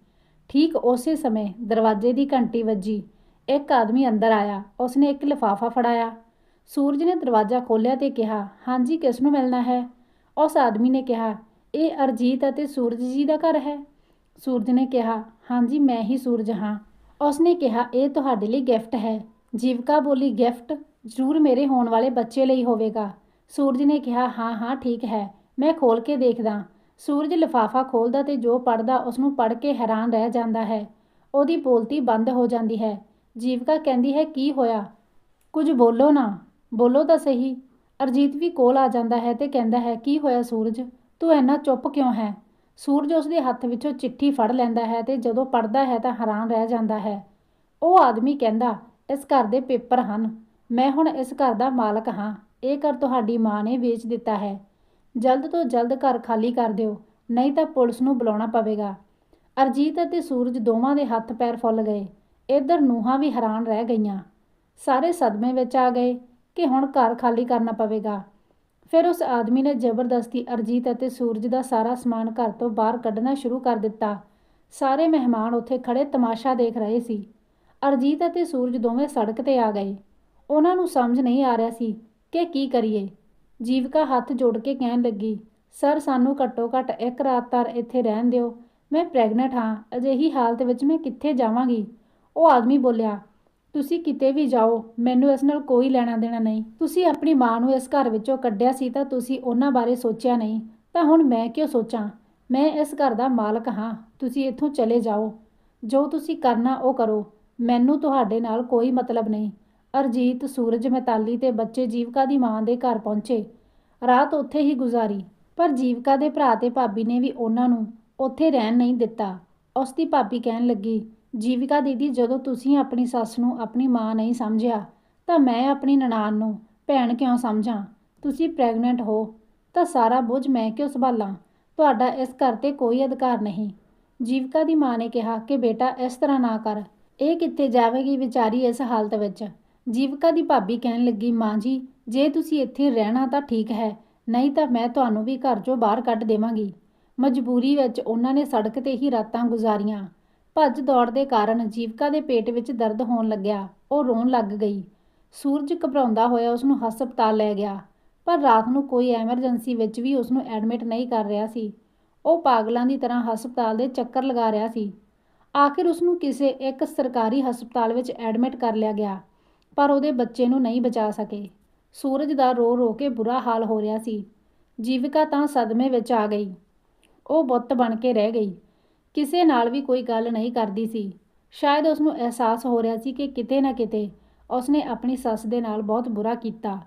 ਠੀਕ ਉਸੇ ਸਮੇਂ ਦਰਵਾਜ਼ੇ ਦੀ ਘੰਟੀ ਵੱਜੀ। ਇੱਕ ਆਦਮੀ ਅੰਦਰ ਆਇਆ। ਉਸਨੇ ਇੱਕ ਲਿਫਾਫਾ ਫੜਾਇਆ। ਸੂਰਜ ਨੇ ਦਰਵਾਜ਼ਾ ਖੋਲ੍ਹਿਆ ਤੇ ਕਿਹਾ, ਹਾਂਜੀ, ਕਿਸ ਨੂੰ ਮਿਲਣਾ ਹੈ? ਉਸ ਆਦਮੀ ਨੇ ਕਿਹਾ, ਇਹ ਅਰਜੀਤ ਅਤੇ ਸੂਰਜ ਜੀ ਦਾ ਘਰ ਹੈ। ਸੂਰਜ ਨੇ ਕਿਹਾ, ਹਾਂਜੀ, ਮੈਂ ਹੀ ਸੂਰਜ ਹਾਂ। ਉਸ ਨੇ ਕਿਹਾ, ਇਹ ਤੁਹਾਡੇ ਲਈ ਗਿਫਟ ਹੈ। ਜੀਵਕਾ ਬੋਲੀ, ਗਿਫਟ ਜ਼ਰੂਰ ਮੇਰੇ ਹੋਣ ਵਾਲੇ ਬੱਚੇ ਲਈ ਹੋਵੇਗਾ। ਸੂਰਜ ਨੇ ਕਿਹਾ, ਹਾਂ ਹਾਂ, ਠੀਕ ਹੈ, ਮੈਂ ਖੋਲ ਕੇ ਦੇਖਦਾ। ਸੂਰਜ ਲਿਫਾਫਾ ਖੋਲਦਾ ਤੇ ਜੋ ਪੜਦਾ ਉਸ ਨੂੰ ਪੜ ਕੇ ਹੈਰਾਨ ਰਹਿ ਜਾਂਦਾ ਹੈ। ਉਹਦੀ ਬੋਲਤੀ ਬੰਦ ਹੋ ਜਾਂਦੀ ਹੈ। ਜੀਵਕਾ ਕਹਿੰਦੀ ਹੈ, ਕੀ ਹੋਇਆ? ਕੁਝ ਬੋਲੋ ਨਾ। ਬੋਲੋ ਤਾਂ ਸਹੀ। ਅਰਜੀਤ ਵੀ ਕੋਲ ਆ ਜਾਂਦਾ ਹੈ ਤੇ ਕਹਿੰਦਾ ਹੈ, ਕੀ ਹੋਇਆ ਸੂਰਜ? ਤੂੰ ਇੰਨਾ ਚੁੱਪ ਕਿਉਂ ਹੈ? ਸੂਰਜ ਉਸ ਦੇ ਹੱਥ ਵਿੱਚੋਂ ਚਿੱਠੀ ਫੜ ਲੈਂਦਾ ਹੈ ਤੇ ਜਦੋਂ ਪੜਦਾ ਹੈ ਤਾਂ ਹੈਰਾਨ ਰਹਿ ਜਾਂਦਾ ਹੈ। ਉਹ ਆਦਮੀ ਕਹਿੰਦਾ, ਇਸ ਘਰ ਦੇ ਪੇਪਰ ਹਨ। ਮੈਂ ਹੁਣ ਇਸ ਘਰ ਦਾ ਮਾਲਕ ਹਾਂ। ਇਹ ਘਰ ਤੁਹਾਡੀ ਮਾਂ ਨੇ ਵੇਚ ਦਿੱਤਾ ਹੈ। ਜਲਦ ਤੋਂ ਜਲਦ ਘਰ ਖਾਲੀ ਕਰ ਦਿਓ, ਨਹੀਂ ਤਾਂ ਪੁਲਿਸ ਨੂੰ ਬੁਲਾਉਣਾ ਪਵੇਗਾ। ਅਰਜੀਤ ਅਤੇ ਸੂਰਜ ਦੋਵਾਂ ਦੇ ਹੱਥ ਪੈਰ ਫੁੱਲ ਗਏ। ਇੱਧਰ ਨੂਹਾਂ ਵੀ ਹੈਰਾਨ ਰਹਿ ਗਈਆਂ। ਸਾਰੇ ਸਦਮੇ ਵਿੱਚ ਆ ਗਏ। ਕਿ ਹੁਣ ਘਰ ਖਾਲੀ ਕਰਨਾ ਪਵੇਗਾ। ਫਿਰ ਉਸ ਆਦਮੀ ਨੇ ਜ਼ਬਰਦਸਤੀ ਅਰਜੀਤ ਅਤੇ ਸੂਰਜ ਦਾ ਸਾਰਾ ਸਮਾਨ ਘਰ ਤੋਂ ਬਾਹਰ ਕੱਢਣਾ ਸ਼ੁਰੂ ਕਰ ਦਿੱਤਾ। ਸਾਰੇ ਮਹਿਮਾਨ ਉੱਥੇ ਖੜੇ ਤਮਾਸ਼ਾ ਦੇਖ ਰਹੇ ਸੀ। ਅਰਜੀਤ ਅਤੇ ਸੂਰਜ ਦੋਵੇਂ ਸੜਕ ਤੇ ਆ ਗਏ। ਉਹਨਾਂ ਨੂੰ ਸਮਝ ਨਹੀਂ ਆ ਰਿਹਾ ਸੀ ਕਿ ਕੀ ਕਰੀਏ। ਜੀਵਿਕਾ ਹੱਥ ਜੋੜ ਕੇ ਕਹਿਣ ਲੱਗੀ, ਸਰ, ਸਾਨੂੰ ਘੱਟੋ ਘੱਟ ਇੱਕ ਰਾਤ ਤਰ ਇੱਥੇ ਰਹਿਣ ਦਿਓ। ਮੈਂ ਪ੍ਰੈਗਨੈਂਟ ਹਾਂ। ਅਜਿਹੀ ਹਾਲਤ ਵਿੱਚ ਮੈਂ ਕਿੱਥੇ ਜਾਵਾਂਗੀ? ਉਹ ਆਦਮੀ ਬੋਲਿਆ ਤੁਸੀਂ ਕਿਤੇ ਵੀ ਜਾਓ, ਮੈਨੂੰ ਇਸ ਨਾਲ ਕੋਈ ਲੈਣਾ ਦੇਣਾ ਨਹੀਂ। ਤੁਸੀਂ ਆਪਣੀ ਮਾਂ ਨੂੰ ਇਸ ਘਰ ਵਿੱਚੋਂ ਕੱਢਿਆ ਸੀ ਤਾਂ ਤੁਸੀਂ ਉਹਨਾਂ ਬਾਰੇ ਸੋਚਿਆ ਨਹੀਂ। ਤਾਂ ਹੁਣ ਮੈਂ ਕਿਉਂ ਸੋਚਾਂ? ਮੈਂ ਇਸ ਘਰ ਦਾ ਮਾਲਕ ਹਾਂ, ਤੁਸੀਂ ਇੱਥੋਂ ਚਲੇ ਜਾਓ। ਜੋ ਤੁਸੀਂ ਕਰਨਾ ਉਹ ਕਰੋ। ਮੈਨੂੰ ਤੁਹਾਡੇ ਨਾਲ ਕੋਈ ਮਤਲਬ ਨਹੀਂ। ਅਰਜੀਤ, ਸੂਰਜ, ਮਤਾਲੀ ਤੇ ਬੱਚੇ ਜੀਵਕਾ ਦੀ ਮਾਂ ਦੇ ਘਰ ਪਹੁੰਚੇ। ਰਾਤ ਉੱਥੇ ਹੀ ਗੁਜ਼ਾਰੀ। ਪਰ ਜੀਵਕਾ ਦੇ ਭਰਾ ਤੇ ਭਾਬੀ ਨੇ ਵੀ ਉਹਨਾਂ ਨੂੰ ਉੱਥੇ ਰਹਿਣ ਨਹੀਂ ਦਿੱਤਾ। ਉਸ ਦੀ ਭਾਬੀ ਕਹਿਣ ਲੱਗੀ ਜੀਵਿਕਾ ਦੀਦੀ, ਜਦੋਂ ਤੁਸੀਂ ਆਪਣੀ ਸੱਸ ਨੂੰ ਆਪਣੀ ਮਾਂ ਨਹੀਂ ਸਮਝਿਆ, ਤਾਂ ਮੈਂ ਆਪਣੀ ਨਨਾਣ ਨੂੰ ਭੈਣ ਕਿਉਂ ਸਮਝਾਂ? ਤੁਸੀਂ ਪ੍ਰੈਗਨੈਂਟ ਹੋ, ਤਾਂ ਸਾਰਾ ਬੋਝ ਮੈਂ ਕਿਉਂ ਸੰਭਾਲਾਂ? ਤੁਹਾਡਾ ਇਸ ਘਰ ਤੇ ਕੋਈ ਅਧਿਕਾਰ ਨਹੀਂ। ਜੀਵਿਕਾ ਦੀ ਮਾਂ ਨੇ ਕਿਹਾ ਕਿ ਬੇਟਾ ਇਸ ਤਰ੍ਹਾਂ ਨਾ ਕਰ। ਇਹ ਕਿੱਥੇ ਜਾਵੇਗੀ ਵਿਚਾਰੀ ਇਸ ਹਾਲਤ ਵਿੱਚ? ਜੀਵਿਕਾ ਦੀ ਭਾਬੀ ਕਹਿਣ ਲੱਗੀ, ਮਾਂ ਜੀ, ਜੇ ਤੁਸੀਂ ਇੱਥੇ ਰਹਿਣਾ ਤਾਂ ਠੀਕ ਹੈ, ਨਹੀਂ ਤਾਂ ਮੈਂ ਤੁਹਾਨੂੰ ਵੀ ਘਰ 'ਚੋਂ ਬਾਹਰ ਕੱਢ ਦੇਵਾਂਗੀ। ਮਜਬੂਰੀ ਵਿੱਚ ਉਹਨਾਂ ਨੇ ਸੜਕ ਤੇ ਹੀ ਰਾਤਾਂ ਗੁਜ਼ਾਰੀਆਂ। ਭੱਜ ਦੌੜ ਦੇ ਕਾਰਨ ਜੀਵਿਕਾ ਦੇ ਪੇਟ ਵਿੱਚ ਦਰਦ ਹੋਣ ਲੱਗਿਆ। ਉਹ ਰੋਣ ਲੱਗ ਗਈ। ਸੂਰਜ ਘਬਰਾਉਂਦਾ ਹੋਇਆ ਉਸ ਨੂੰ ਹਸਪਤਾਲ ਲੈ ਗਿਆ। ਪਰ ਰਾਤ ਨੂੰ ਕੋਈ ਐਮਰਜੈਂਸੀ ਵਿੱਚ ਵੀ ਉਸ ਨੂੰ ਐਡਮਿਟ ਨਹੀਂ ਕਰ ਰਿਹਾ ਸੀ। ਉਹ ਪਾਗਲਾਂ ਦੀ ਤਰ੍ਹਾਂ ਹਸਪਤਾਲ ਦੇ ਚੱਕਰ ਲਗਾ ਰਿਹਾ ਸੀ। ਆਖਿਰ ਉਸ ਨੂੰ ਕਿਸੇ ਇੱਕ ਸਰਕਾਰੀ ਹਸਪਤਾਲ ਵਿੱਚ ਐਡਮਿਟ ਕਰ ਲਿਆ ਗਿਆ, ਪਰ ਉਹਦੇ ਬੱਚੇ ਨੂੰ ਨਹੀਂ ਬਚਾ ਸਕੇ। ਸੂਰਜ ਦਾ ਰੋ ਰੋ ਕੇ ਬੁਰਾ ਹਾਲ ਹੋ ਰਿਹਾ ਸੀ। ਜੀਵਿਕਾ ਤਾਂ ਸਦਮੇ ਵਿੱਚ ਆ ਗਈ। ਉਹ ਬੁੱਤ ਬਣ ਕੇ ਰਹਿ ਗਈ। ਕਿਸੇ ਨਾਲ ਵੀ ਕੋਈ ਗੱਲ ਨਹੀਂ ਕਰਦੀ ਸੀ। ਸ਼ਾਇਦ ਉਸ ਨੂੰ ਅਹਿਸਾਸ ਹੋ ਰਿਹਾ ਸੀ ਕਿ ਕਿਤੇ ਨਾ ਕਿਤੇ ਉਸ ਨੇ ਆਪਣੀ ਸੱਸ ਦੇ ਨਾਲ ਬਹੁਤ ਬੁਰਾ ਕੀਤਾ।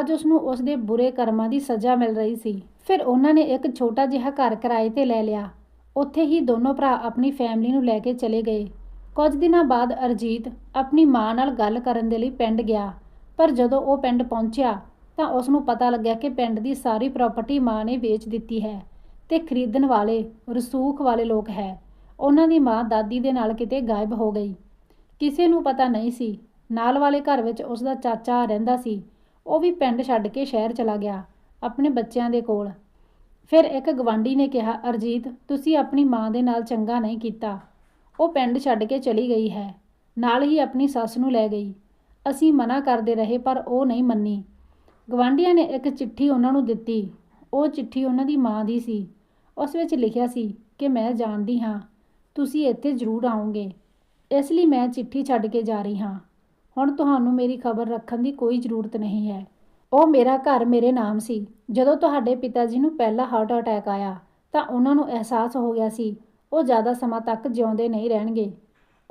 ਅੱਜ ਉਸ ਨੂੰ ਉਸ ਦੇ ਬੁਰੇ ਕਰਮਾਂ ਦੀ ਸਜ਼ਾ ਮਿਲ ਰਹੀ ਸੀ। ਫਿਰ ਉਹਨਾਂ ਨੇ ਇੱਕ ਛੋਟਾ ਜਿਹਾ ਘਰ ਕਿਰਾਏ ਤੇ ਲੈ ਲਿਆ। ਉੱਥੇ ਹੀ ਦੋਨੋਂ ਭਰਾ ਆਪਣੀ ਫੈਮਿਲੀ ਨੂੰ ਲੈ ਕੇ ਚਲੇ ਗਏ। ਕੁਝ ਦਿਨਾਂ ਬਾਅਦ ਅਰਜੀਤ ਆਪਣੀ ਮਾਂ ਨਾਲ ਗੱਲ ਕਰਨ ਦੇ ਲਈ ਪਿੰਡ ਗਿਆ। ਪਰ ਜਦੋਂ ਉਹ ਪਿੰਡ ਪਹੁੰਚਿਆ ਤਾਂ ਉਸ ਨੂੰ ਪਤਾ ਲੱਗਿਆ ਕਿ ਪਿੰਡ ਦੀ ਸਾਰੀ ਪ੍ਰਾਪਰਟੀ ਮਾਂ ਨੇ ਵੇਚ ਦਿੱਤੀ ਹੈ। ਤੇ ਖਰੀਦਣ ਵਾਲੇ, ਰਸੂਖ ਵਾਲੇ ਲੋਕ ਹੈ। ਉਹਨਾਂ ਦੀ ਮਾਂ ਦਾਦੀ ਦੇ ਨਾਲ ਕਿਤੇ ਗਾਇਬ ਹੋ ਗਈ। ਕਿਸੇ ਨੂੰ ਪਤਾ ਨਹੀਂ ਸੀ। ਨਾਲ ਵਾਲੇ ਘਰ ਵਿੱਚ ਉਸ ਦਾ ਚਾਚਾ ਰਹਿੰਦਾ ਸੀ। ਉਹ ਵੀ ਪਿੰਡ ਛੱਡ ਕੇ ਸ਼ਹਿਰ ਚਲਾ ਗਿਆ, ਆਪਣੇ ਬੱਚਿਆਂ ਦੇ ਕੋਲ। ਫਿਰ ਇੱਕ ਗਵਾਂਢੀ ਨੇ ਕਿਹਾ, ਅਰਜੀਤ, ਤੁਸੀਂ ਆਪਣੀ ਮਾਂ ਦੇ ਨਾਲ ਚੰਗਾ ਨਹੀਂ ਕੀਤਾ। ਉਹ ਪਿੰਡ ਛੱਡ ਕੇ ਚਲੀ ਗਈ ਹੈ। ਨਾਲ ਹੀ ਆਪਣੀ ਸੱਸ ਨੂੰ ਲੈ ਗਈ। ਅਸੀਂ ਮਨਾ ਕਰਦੇ ਰਹੇ, ਪਰ ਉਹ ਨਹੀਂ ਮੰਨੀ। ਗਵਾਂਢੀਆਂ ਨੇ ਇੱਕ ਚਿੱਠੀ ਉਹਨਾਂ ਨੂੰ ਦਿੱਤੀ। ਉਹ ਚਿੱਠੀ ਉਹਨਾਂ ਦੀ ਮਾਂ ਦੀ ਸੀ। ਉਸ ਵਿੱਚ ਲਿਖਿਆ ਸੀ ਕਿ ਮੈਂ ਜਾਣਦੀ ਹਾਂ, ਤੁਸੀਂ ਇੱਥੇ ਜ਼ਰੂਰ ਆਓਗੇ। ਇਸ ਲਈ ਮੈਂ ਚਿੱਠੀ ਛੱਡ ਕੇ ਜਾ ਰਹੀ ਹਾਂ। ਹੁਣ ਤੁਹਾਨੂੰ ਮੇਰੀ ਖਬਰ ਰੱਖਣ ਦੀ ਕੋਈ ਜ਼ਰੂਰਤ ਨਹੀਂ ਹੈ। ਉਹ ਮੇਰਾ ਘਰ ਮੇਰੇ ਨਾਮ ਸੀ। ਜਦੋਂ ਤੁਹਾਡੇ ਪਿਤਾ ਜੀ ਨੂੰ ਪਹਿਲਾ ਹਾਰਟ ਅਟੈਕ ਆਇਆ, ਤਾਂ ਉਹਨਾਂ ਨੂੰ ਅਹਿਸਾਸ ਹੋ ਗਿਆ ਸੀ, ਉਹ ਜ਼ਿਆਦਾ ਸਮਾਂ ਤੱਕ ਜਿਉਂਦੇ ਨਹੀਂ ਰਹਿਣਗੇ।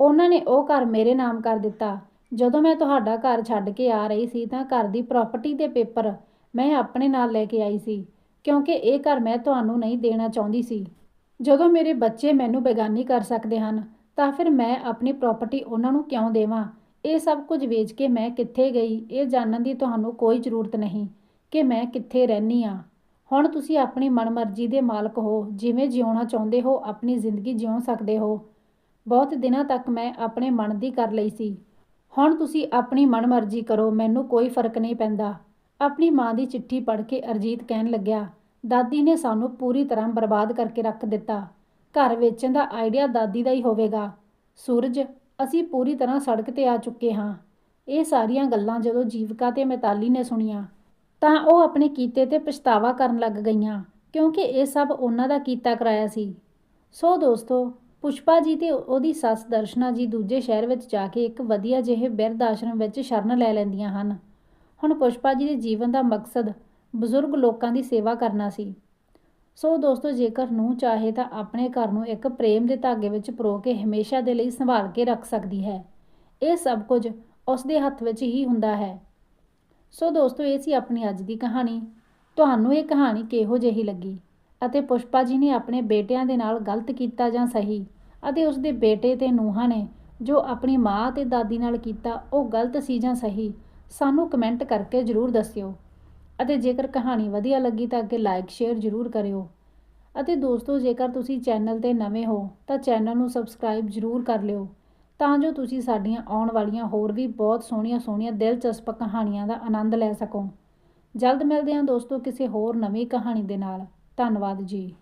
ਉਹਨਾਂ ਨੇ ਉਹ ਘਰ ਮੇਰੇ ਨਾਮ ਕਰ ਦਿੱਤਾ। ਜਦੋਂ ਮੈਂ ਤੁਹਾਡਾ ਘਰ ਛੱਡ ਕੇ ਆ ਰਹੀ ਸੀ, ਤਾਂ ਘਰ ਦੀ ਪ੍ਰਾਪਰਟੀ ਦੇ ਪੇਪਰ ਮੈਂ ਆਪਣੇ ਨਾਲ ਲੈ ਕੇ ਆਈ ਸੀ। ਕਿਉਂਕਿ ਇਹ ਘਰ ਮੈਂ ਤੁਹਾਨੂੰ ਨਹੀਂ ਦੇਣਾ ਚਾਹੁੰਦੀ ਸੀ। ਜਦੋਂ ਮੇਰੇ ਬੱਚੇ ਮੈਨੂੰ ਬੇਗਾਨੀ ਕਰ ਸਕਦੇ ਹਨ, ਤਾਂ ਫਿਰ ਮੈਂ ਆਪਣੀ ਪ੍ਰਾਪਰਟੀ ਉਹਨਾਂ ਨੂੰ ਕਿਉਂ ਦੇਵਾਂ? ਇਹ ਸਭ ਕੁਝ ਵੇਚ ਕੇ ਮੈਂ ਕਿੱਥੇ ਗਈ? ਇਹ ਜਾਣਨ ਦੀ ਤੁਹਾਨੂੰ ਕੋਈ ਜ਼ਰੂਰਤ ਨਹੀਂ ਕਿ ਮੈਂ ਕਿੱਥੇ ਰਹਿੰਦੀ ਆ ਹੁਣ ਤੁਸੀਂ ਆਪਣੀ ਮਨਮਰਜ਼ੀ ਦੇ ਮਾਲਕ ਹੋ, ਜਿਵੇਂ ਜਿਉਣਾ ਚਾਹੁੰਦੇ ਹੋ, ਆਪਣੀ ਜ਼ਿੰਦਗੀ ਜਿਉ ਸਕਦੇ ਹੋ। ਬਹੁਤ ਦਿਨਾਂ ਤੱਕ ਮੈਂ ਆਪਣੇ ਮਨ ਦੀ ਕਰ ਲਈ ਸੀ। ਹੁਣ ਤੁਸੀਂ ਆਪਣੀ ਮਨਮਰਜ਼ੀ ਕਰੋ, ਮੈਨੂੰ ਕੋਈ ਫ਼ਰਕ ਨਹੀਂ ਪੈਂਦਾ। ਆਪਣੀ ਮਾਂ ਦੀ ਚਿੱਠੀ ਪੜ੍ਹ ਕੇ ਅਰਜੀਤ ਕਹਿਣ ਲੱਗਿਆ, ਦਾਦੀ ਨੇ ਸਾਨੂੰ ਪੂਰੀ ਤਰ੍ਹਾਂ ਬਰਬਾਦ ਕਰਕੇ ਰੱਖ ਦਿੱਤਾ। ਘਰ ਵੇਚਣ ਦਾ ਆਈਡੀਆ ਦਾਦੀ ਦਾ ਹੀ ਹੋਵੇਗਾ। ਸੂਰਜ, ਅਸੀਂ ਪੂਰੀ ਤਰ੍ਹਾਂ ਸੜਕ ਤੇ ਆ ਚੁੱਕੇ ਹਾਂ। ਇਹ ਸਾਰੀਆਂ ਗੱਲਾਂ ਜਦੋਂ ਜੀਵਿਕਾ ਤੇ ਮਿਤਾਲੀ ਨੇ ਸੁਣੀਆਂ, ਤਾਂ ਉਹ ਆਪਣੇ ਕੀਤੇ ਤੇ ਪਛਤਾਵਾ ਕਰਨ ਲੱਗ ਗਈਆਂ, ਕਿਉਂਕਿ ਇਹ ਸਭ ਉਹਨਾਂ ਦਾ ਕੀਤਾ ਕਰਾਇਆ ਸੀ। ਸੋ ਦੋਸਤੋ, ਪੁਸ਼ਪਾ ਜੀ ਤੇ ਉਹਦੀ ਸੱਸ ਦਰਸ਼ਨਾ ਜੀ ਦੂਜੇ ਸ਼ਹਿਰ ਵਿੱਚ ਜਾ ਕੇ ਇੱਕ ਵਧੀਆ ਜਿਹੇ ਬਿਰਧ ਆਸ਼ਰਮ ਵਿੱਚ ਸ਼ਰਨ ਲੈ ਲੈਂਦੀਆਂ ਹਨ। ਹੁਣ ਪੁਸ਼ਪਾ ਜੀ ਦੇ ਜੀਵਨ ਦਾ ਮਕਸਦ ਬਜ਼ੁਰਗ ਲੋਕਾਂ ਦੀ ਸੇਵਾ ਕਰਨਾ ਸੀ। ਸੋ ਦੋਸਤੋ, ਜੇਕਰ ਨੂੰ ਚਾਹੇ ਤਾਂ ਆਪਣੇ ਘਰ ਨੂੰ ਇੱਕ ਪ੍ਰੇਮ ਦੇ ਧਾਗੇ ਵਿੱਚ ਪਰੋ ਕੇ ਹਮੇਸ਼ਾ ਦੇ ਲਈ ਸੰਭਾਲ ਕੇ ਰੱਖ ਸਕਦੀ ਹੈ। ਇਹ ਸਭ ਕੁਝ ਉਸ ਦੇ ਹੱਥ ਵਿੱਚ ਹੀ ਹੁੰਦਾ ਹੈ। ਸੋ ਦੋਸਤੋ, ਇਹ ਸੀ ਆਪਣੀ ਅੱਜ ਦੀ ਕਹਾਣੀ। ਤੁਹਾਨੂੰ ਇਹ ਕਹਾਣੀ ਕਿਹੋ ਜਿਹੀ ਲੱਗੀ ਅਤੇ ਪੁਸ਼ਪਾ ਜੀ ਨੇ ਆਪਣੇ ਬੇਟਿਆਂ ਦੇ ਨਾਲ ਗਲਤ ਕੀਤਾ ਜਾਂ ਸਹੀ ਅਤੇ ਉਸ ਦੇ ਬੇਟੇ ਤੇ ਨੂੰਹਾਂ ਨੇ ਜੋ ਆਪਣੀ ਮਾਂ ਤੇ ਦਾਦੀ ਨਾਲ ਕੀਤਾ, ਉਹ ਗਲਤ ਸੀ ਜਾਂ ਸਹੀ? ਸਾਨੂੰ ਕਮੈਂਟ ਕਰਕੇ ਜ਼ਰੂਰ ਦੱਸਿਓ। ਅਤੇ ਜੇਕਰ ਕਹਾਣੀ ਵਧੀਆ ਲੱਗੀ ਤਾਂ ਅੱਗੇ ਲਾਈਕ ਸ਼ੇਅਰ ਜ਼ਰੂਰ ਕਰਿਓ। ਅਤੇ ਦੋਸਤੋ, ਜੇਕਰ ਤੁਸੀਂ ਚੈਨਲ ਤੇ ਨਵੇਂ ਹੋ, ਤਾਂ ਚੈਨਲ ਨੂੰ ਸਬਸਕ੍ਰਾਈਬ ਜ਼ਰੂਰ ਕਰ ਲਿਓ। ਤਾਂ ਜੋ ਤੁਸੀਂ ਸਾਡੀਆਂ ਆਉਣ ਵਾਲੀਆਂ ਹੋਰ ਵੀ ਬਹੁਤ ਸੋਹਣੀਆਂ ਸੋਹਣੀਆਂ ਦਿਲਚਸਪ ਕਹਾਣੀਆਂ ਦਾ ਆਨੰਦ ਲੈ ਸਕੋ। ਜਲਦ ਮਿਲਦੇ ਹਾਂ ਦੋਸਤੋ ਕਿਸੇ ਹੋਰ ਨਵੀਂ ਕਹਾਣੀ ਦੇ ਨਾਲ। ਧੰਨਵਾਦ ਜੀ।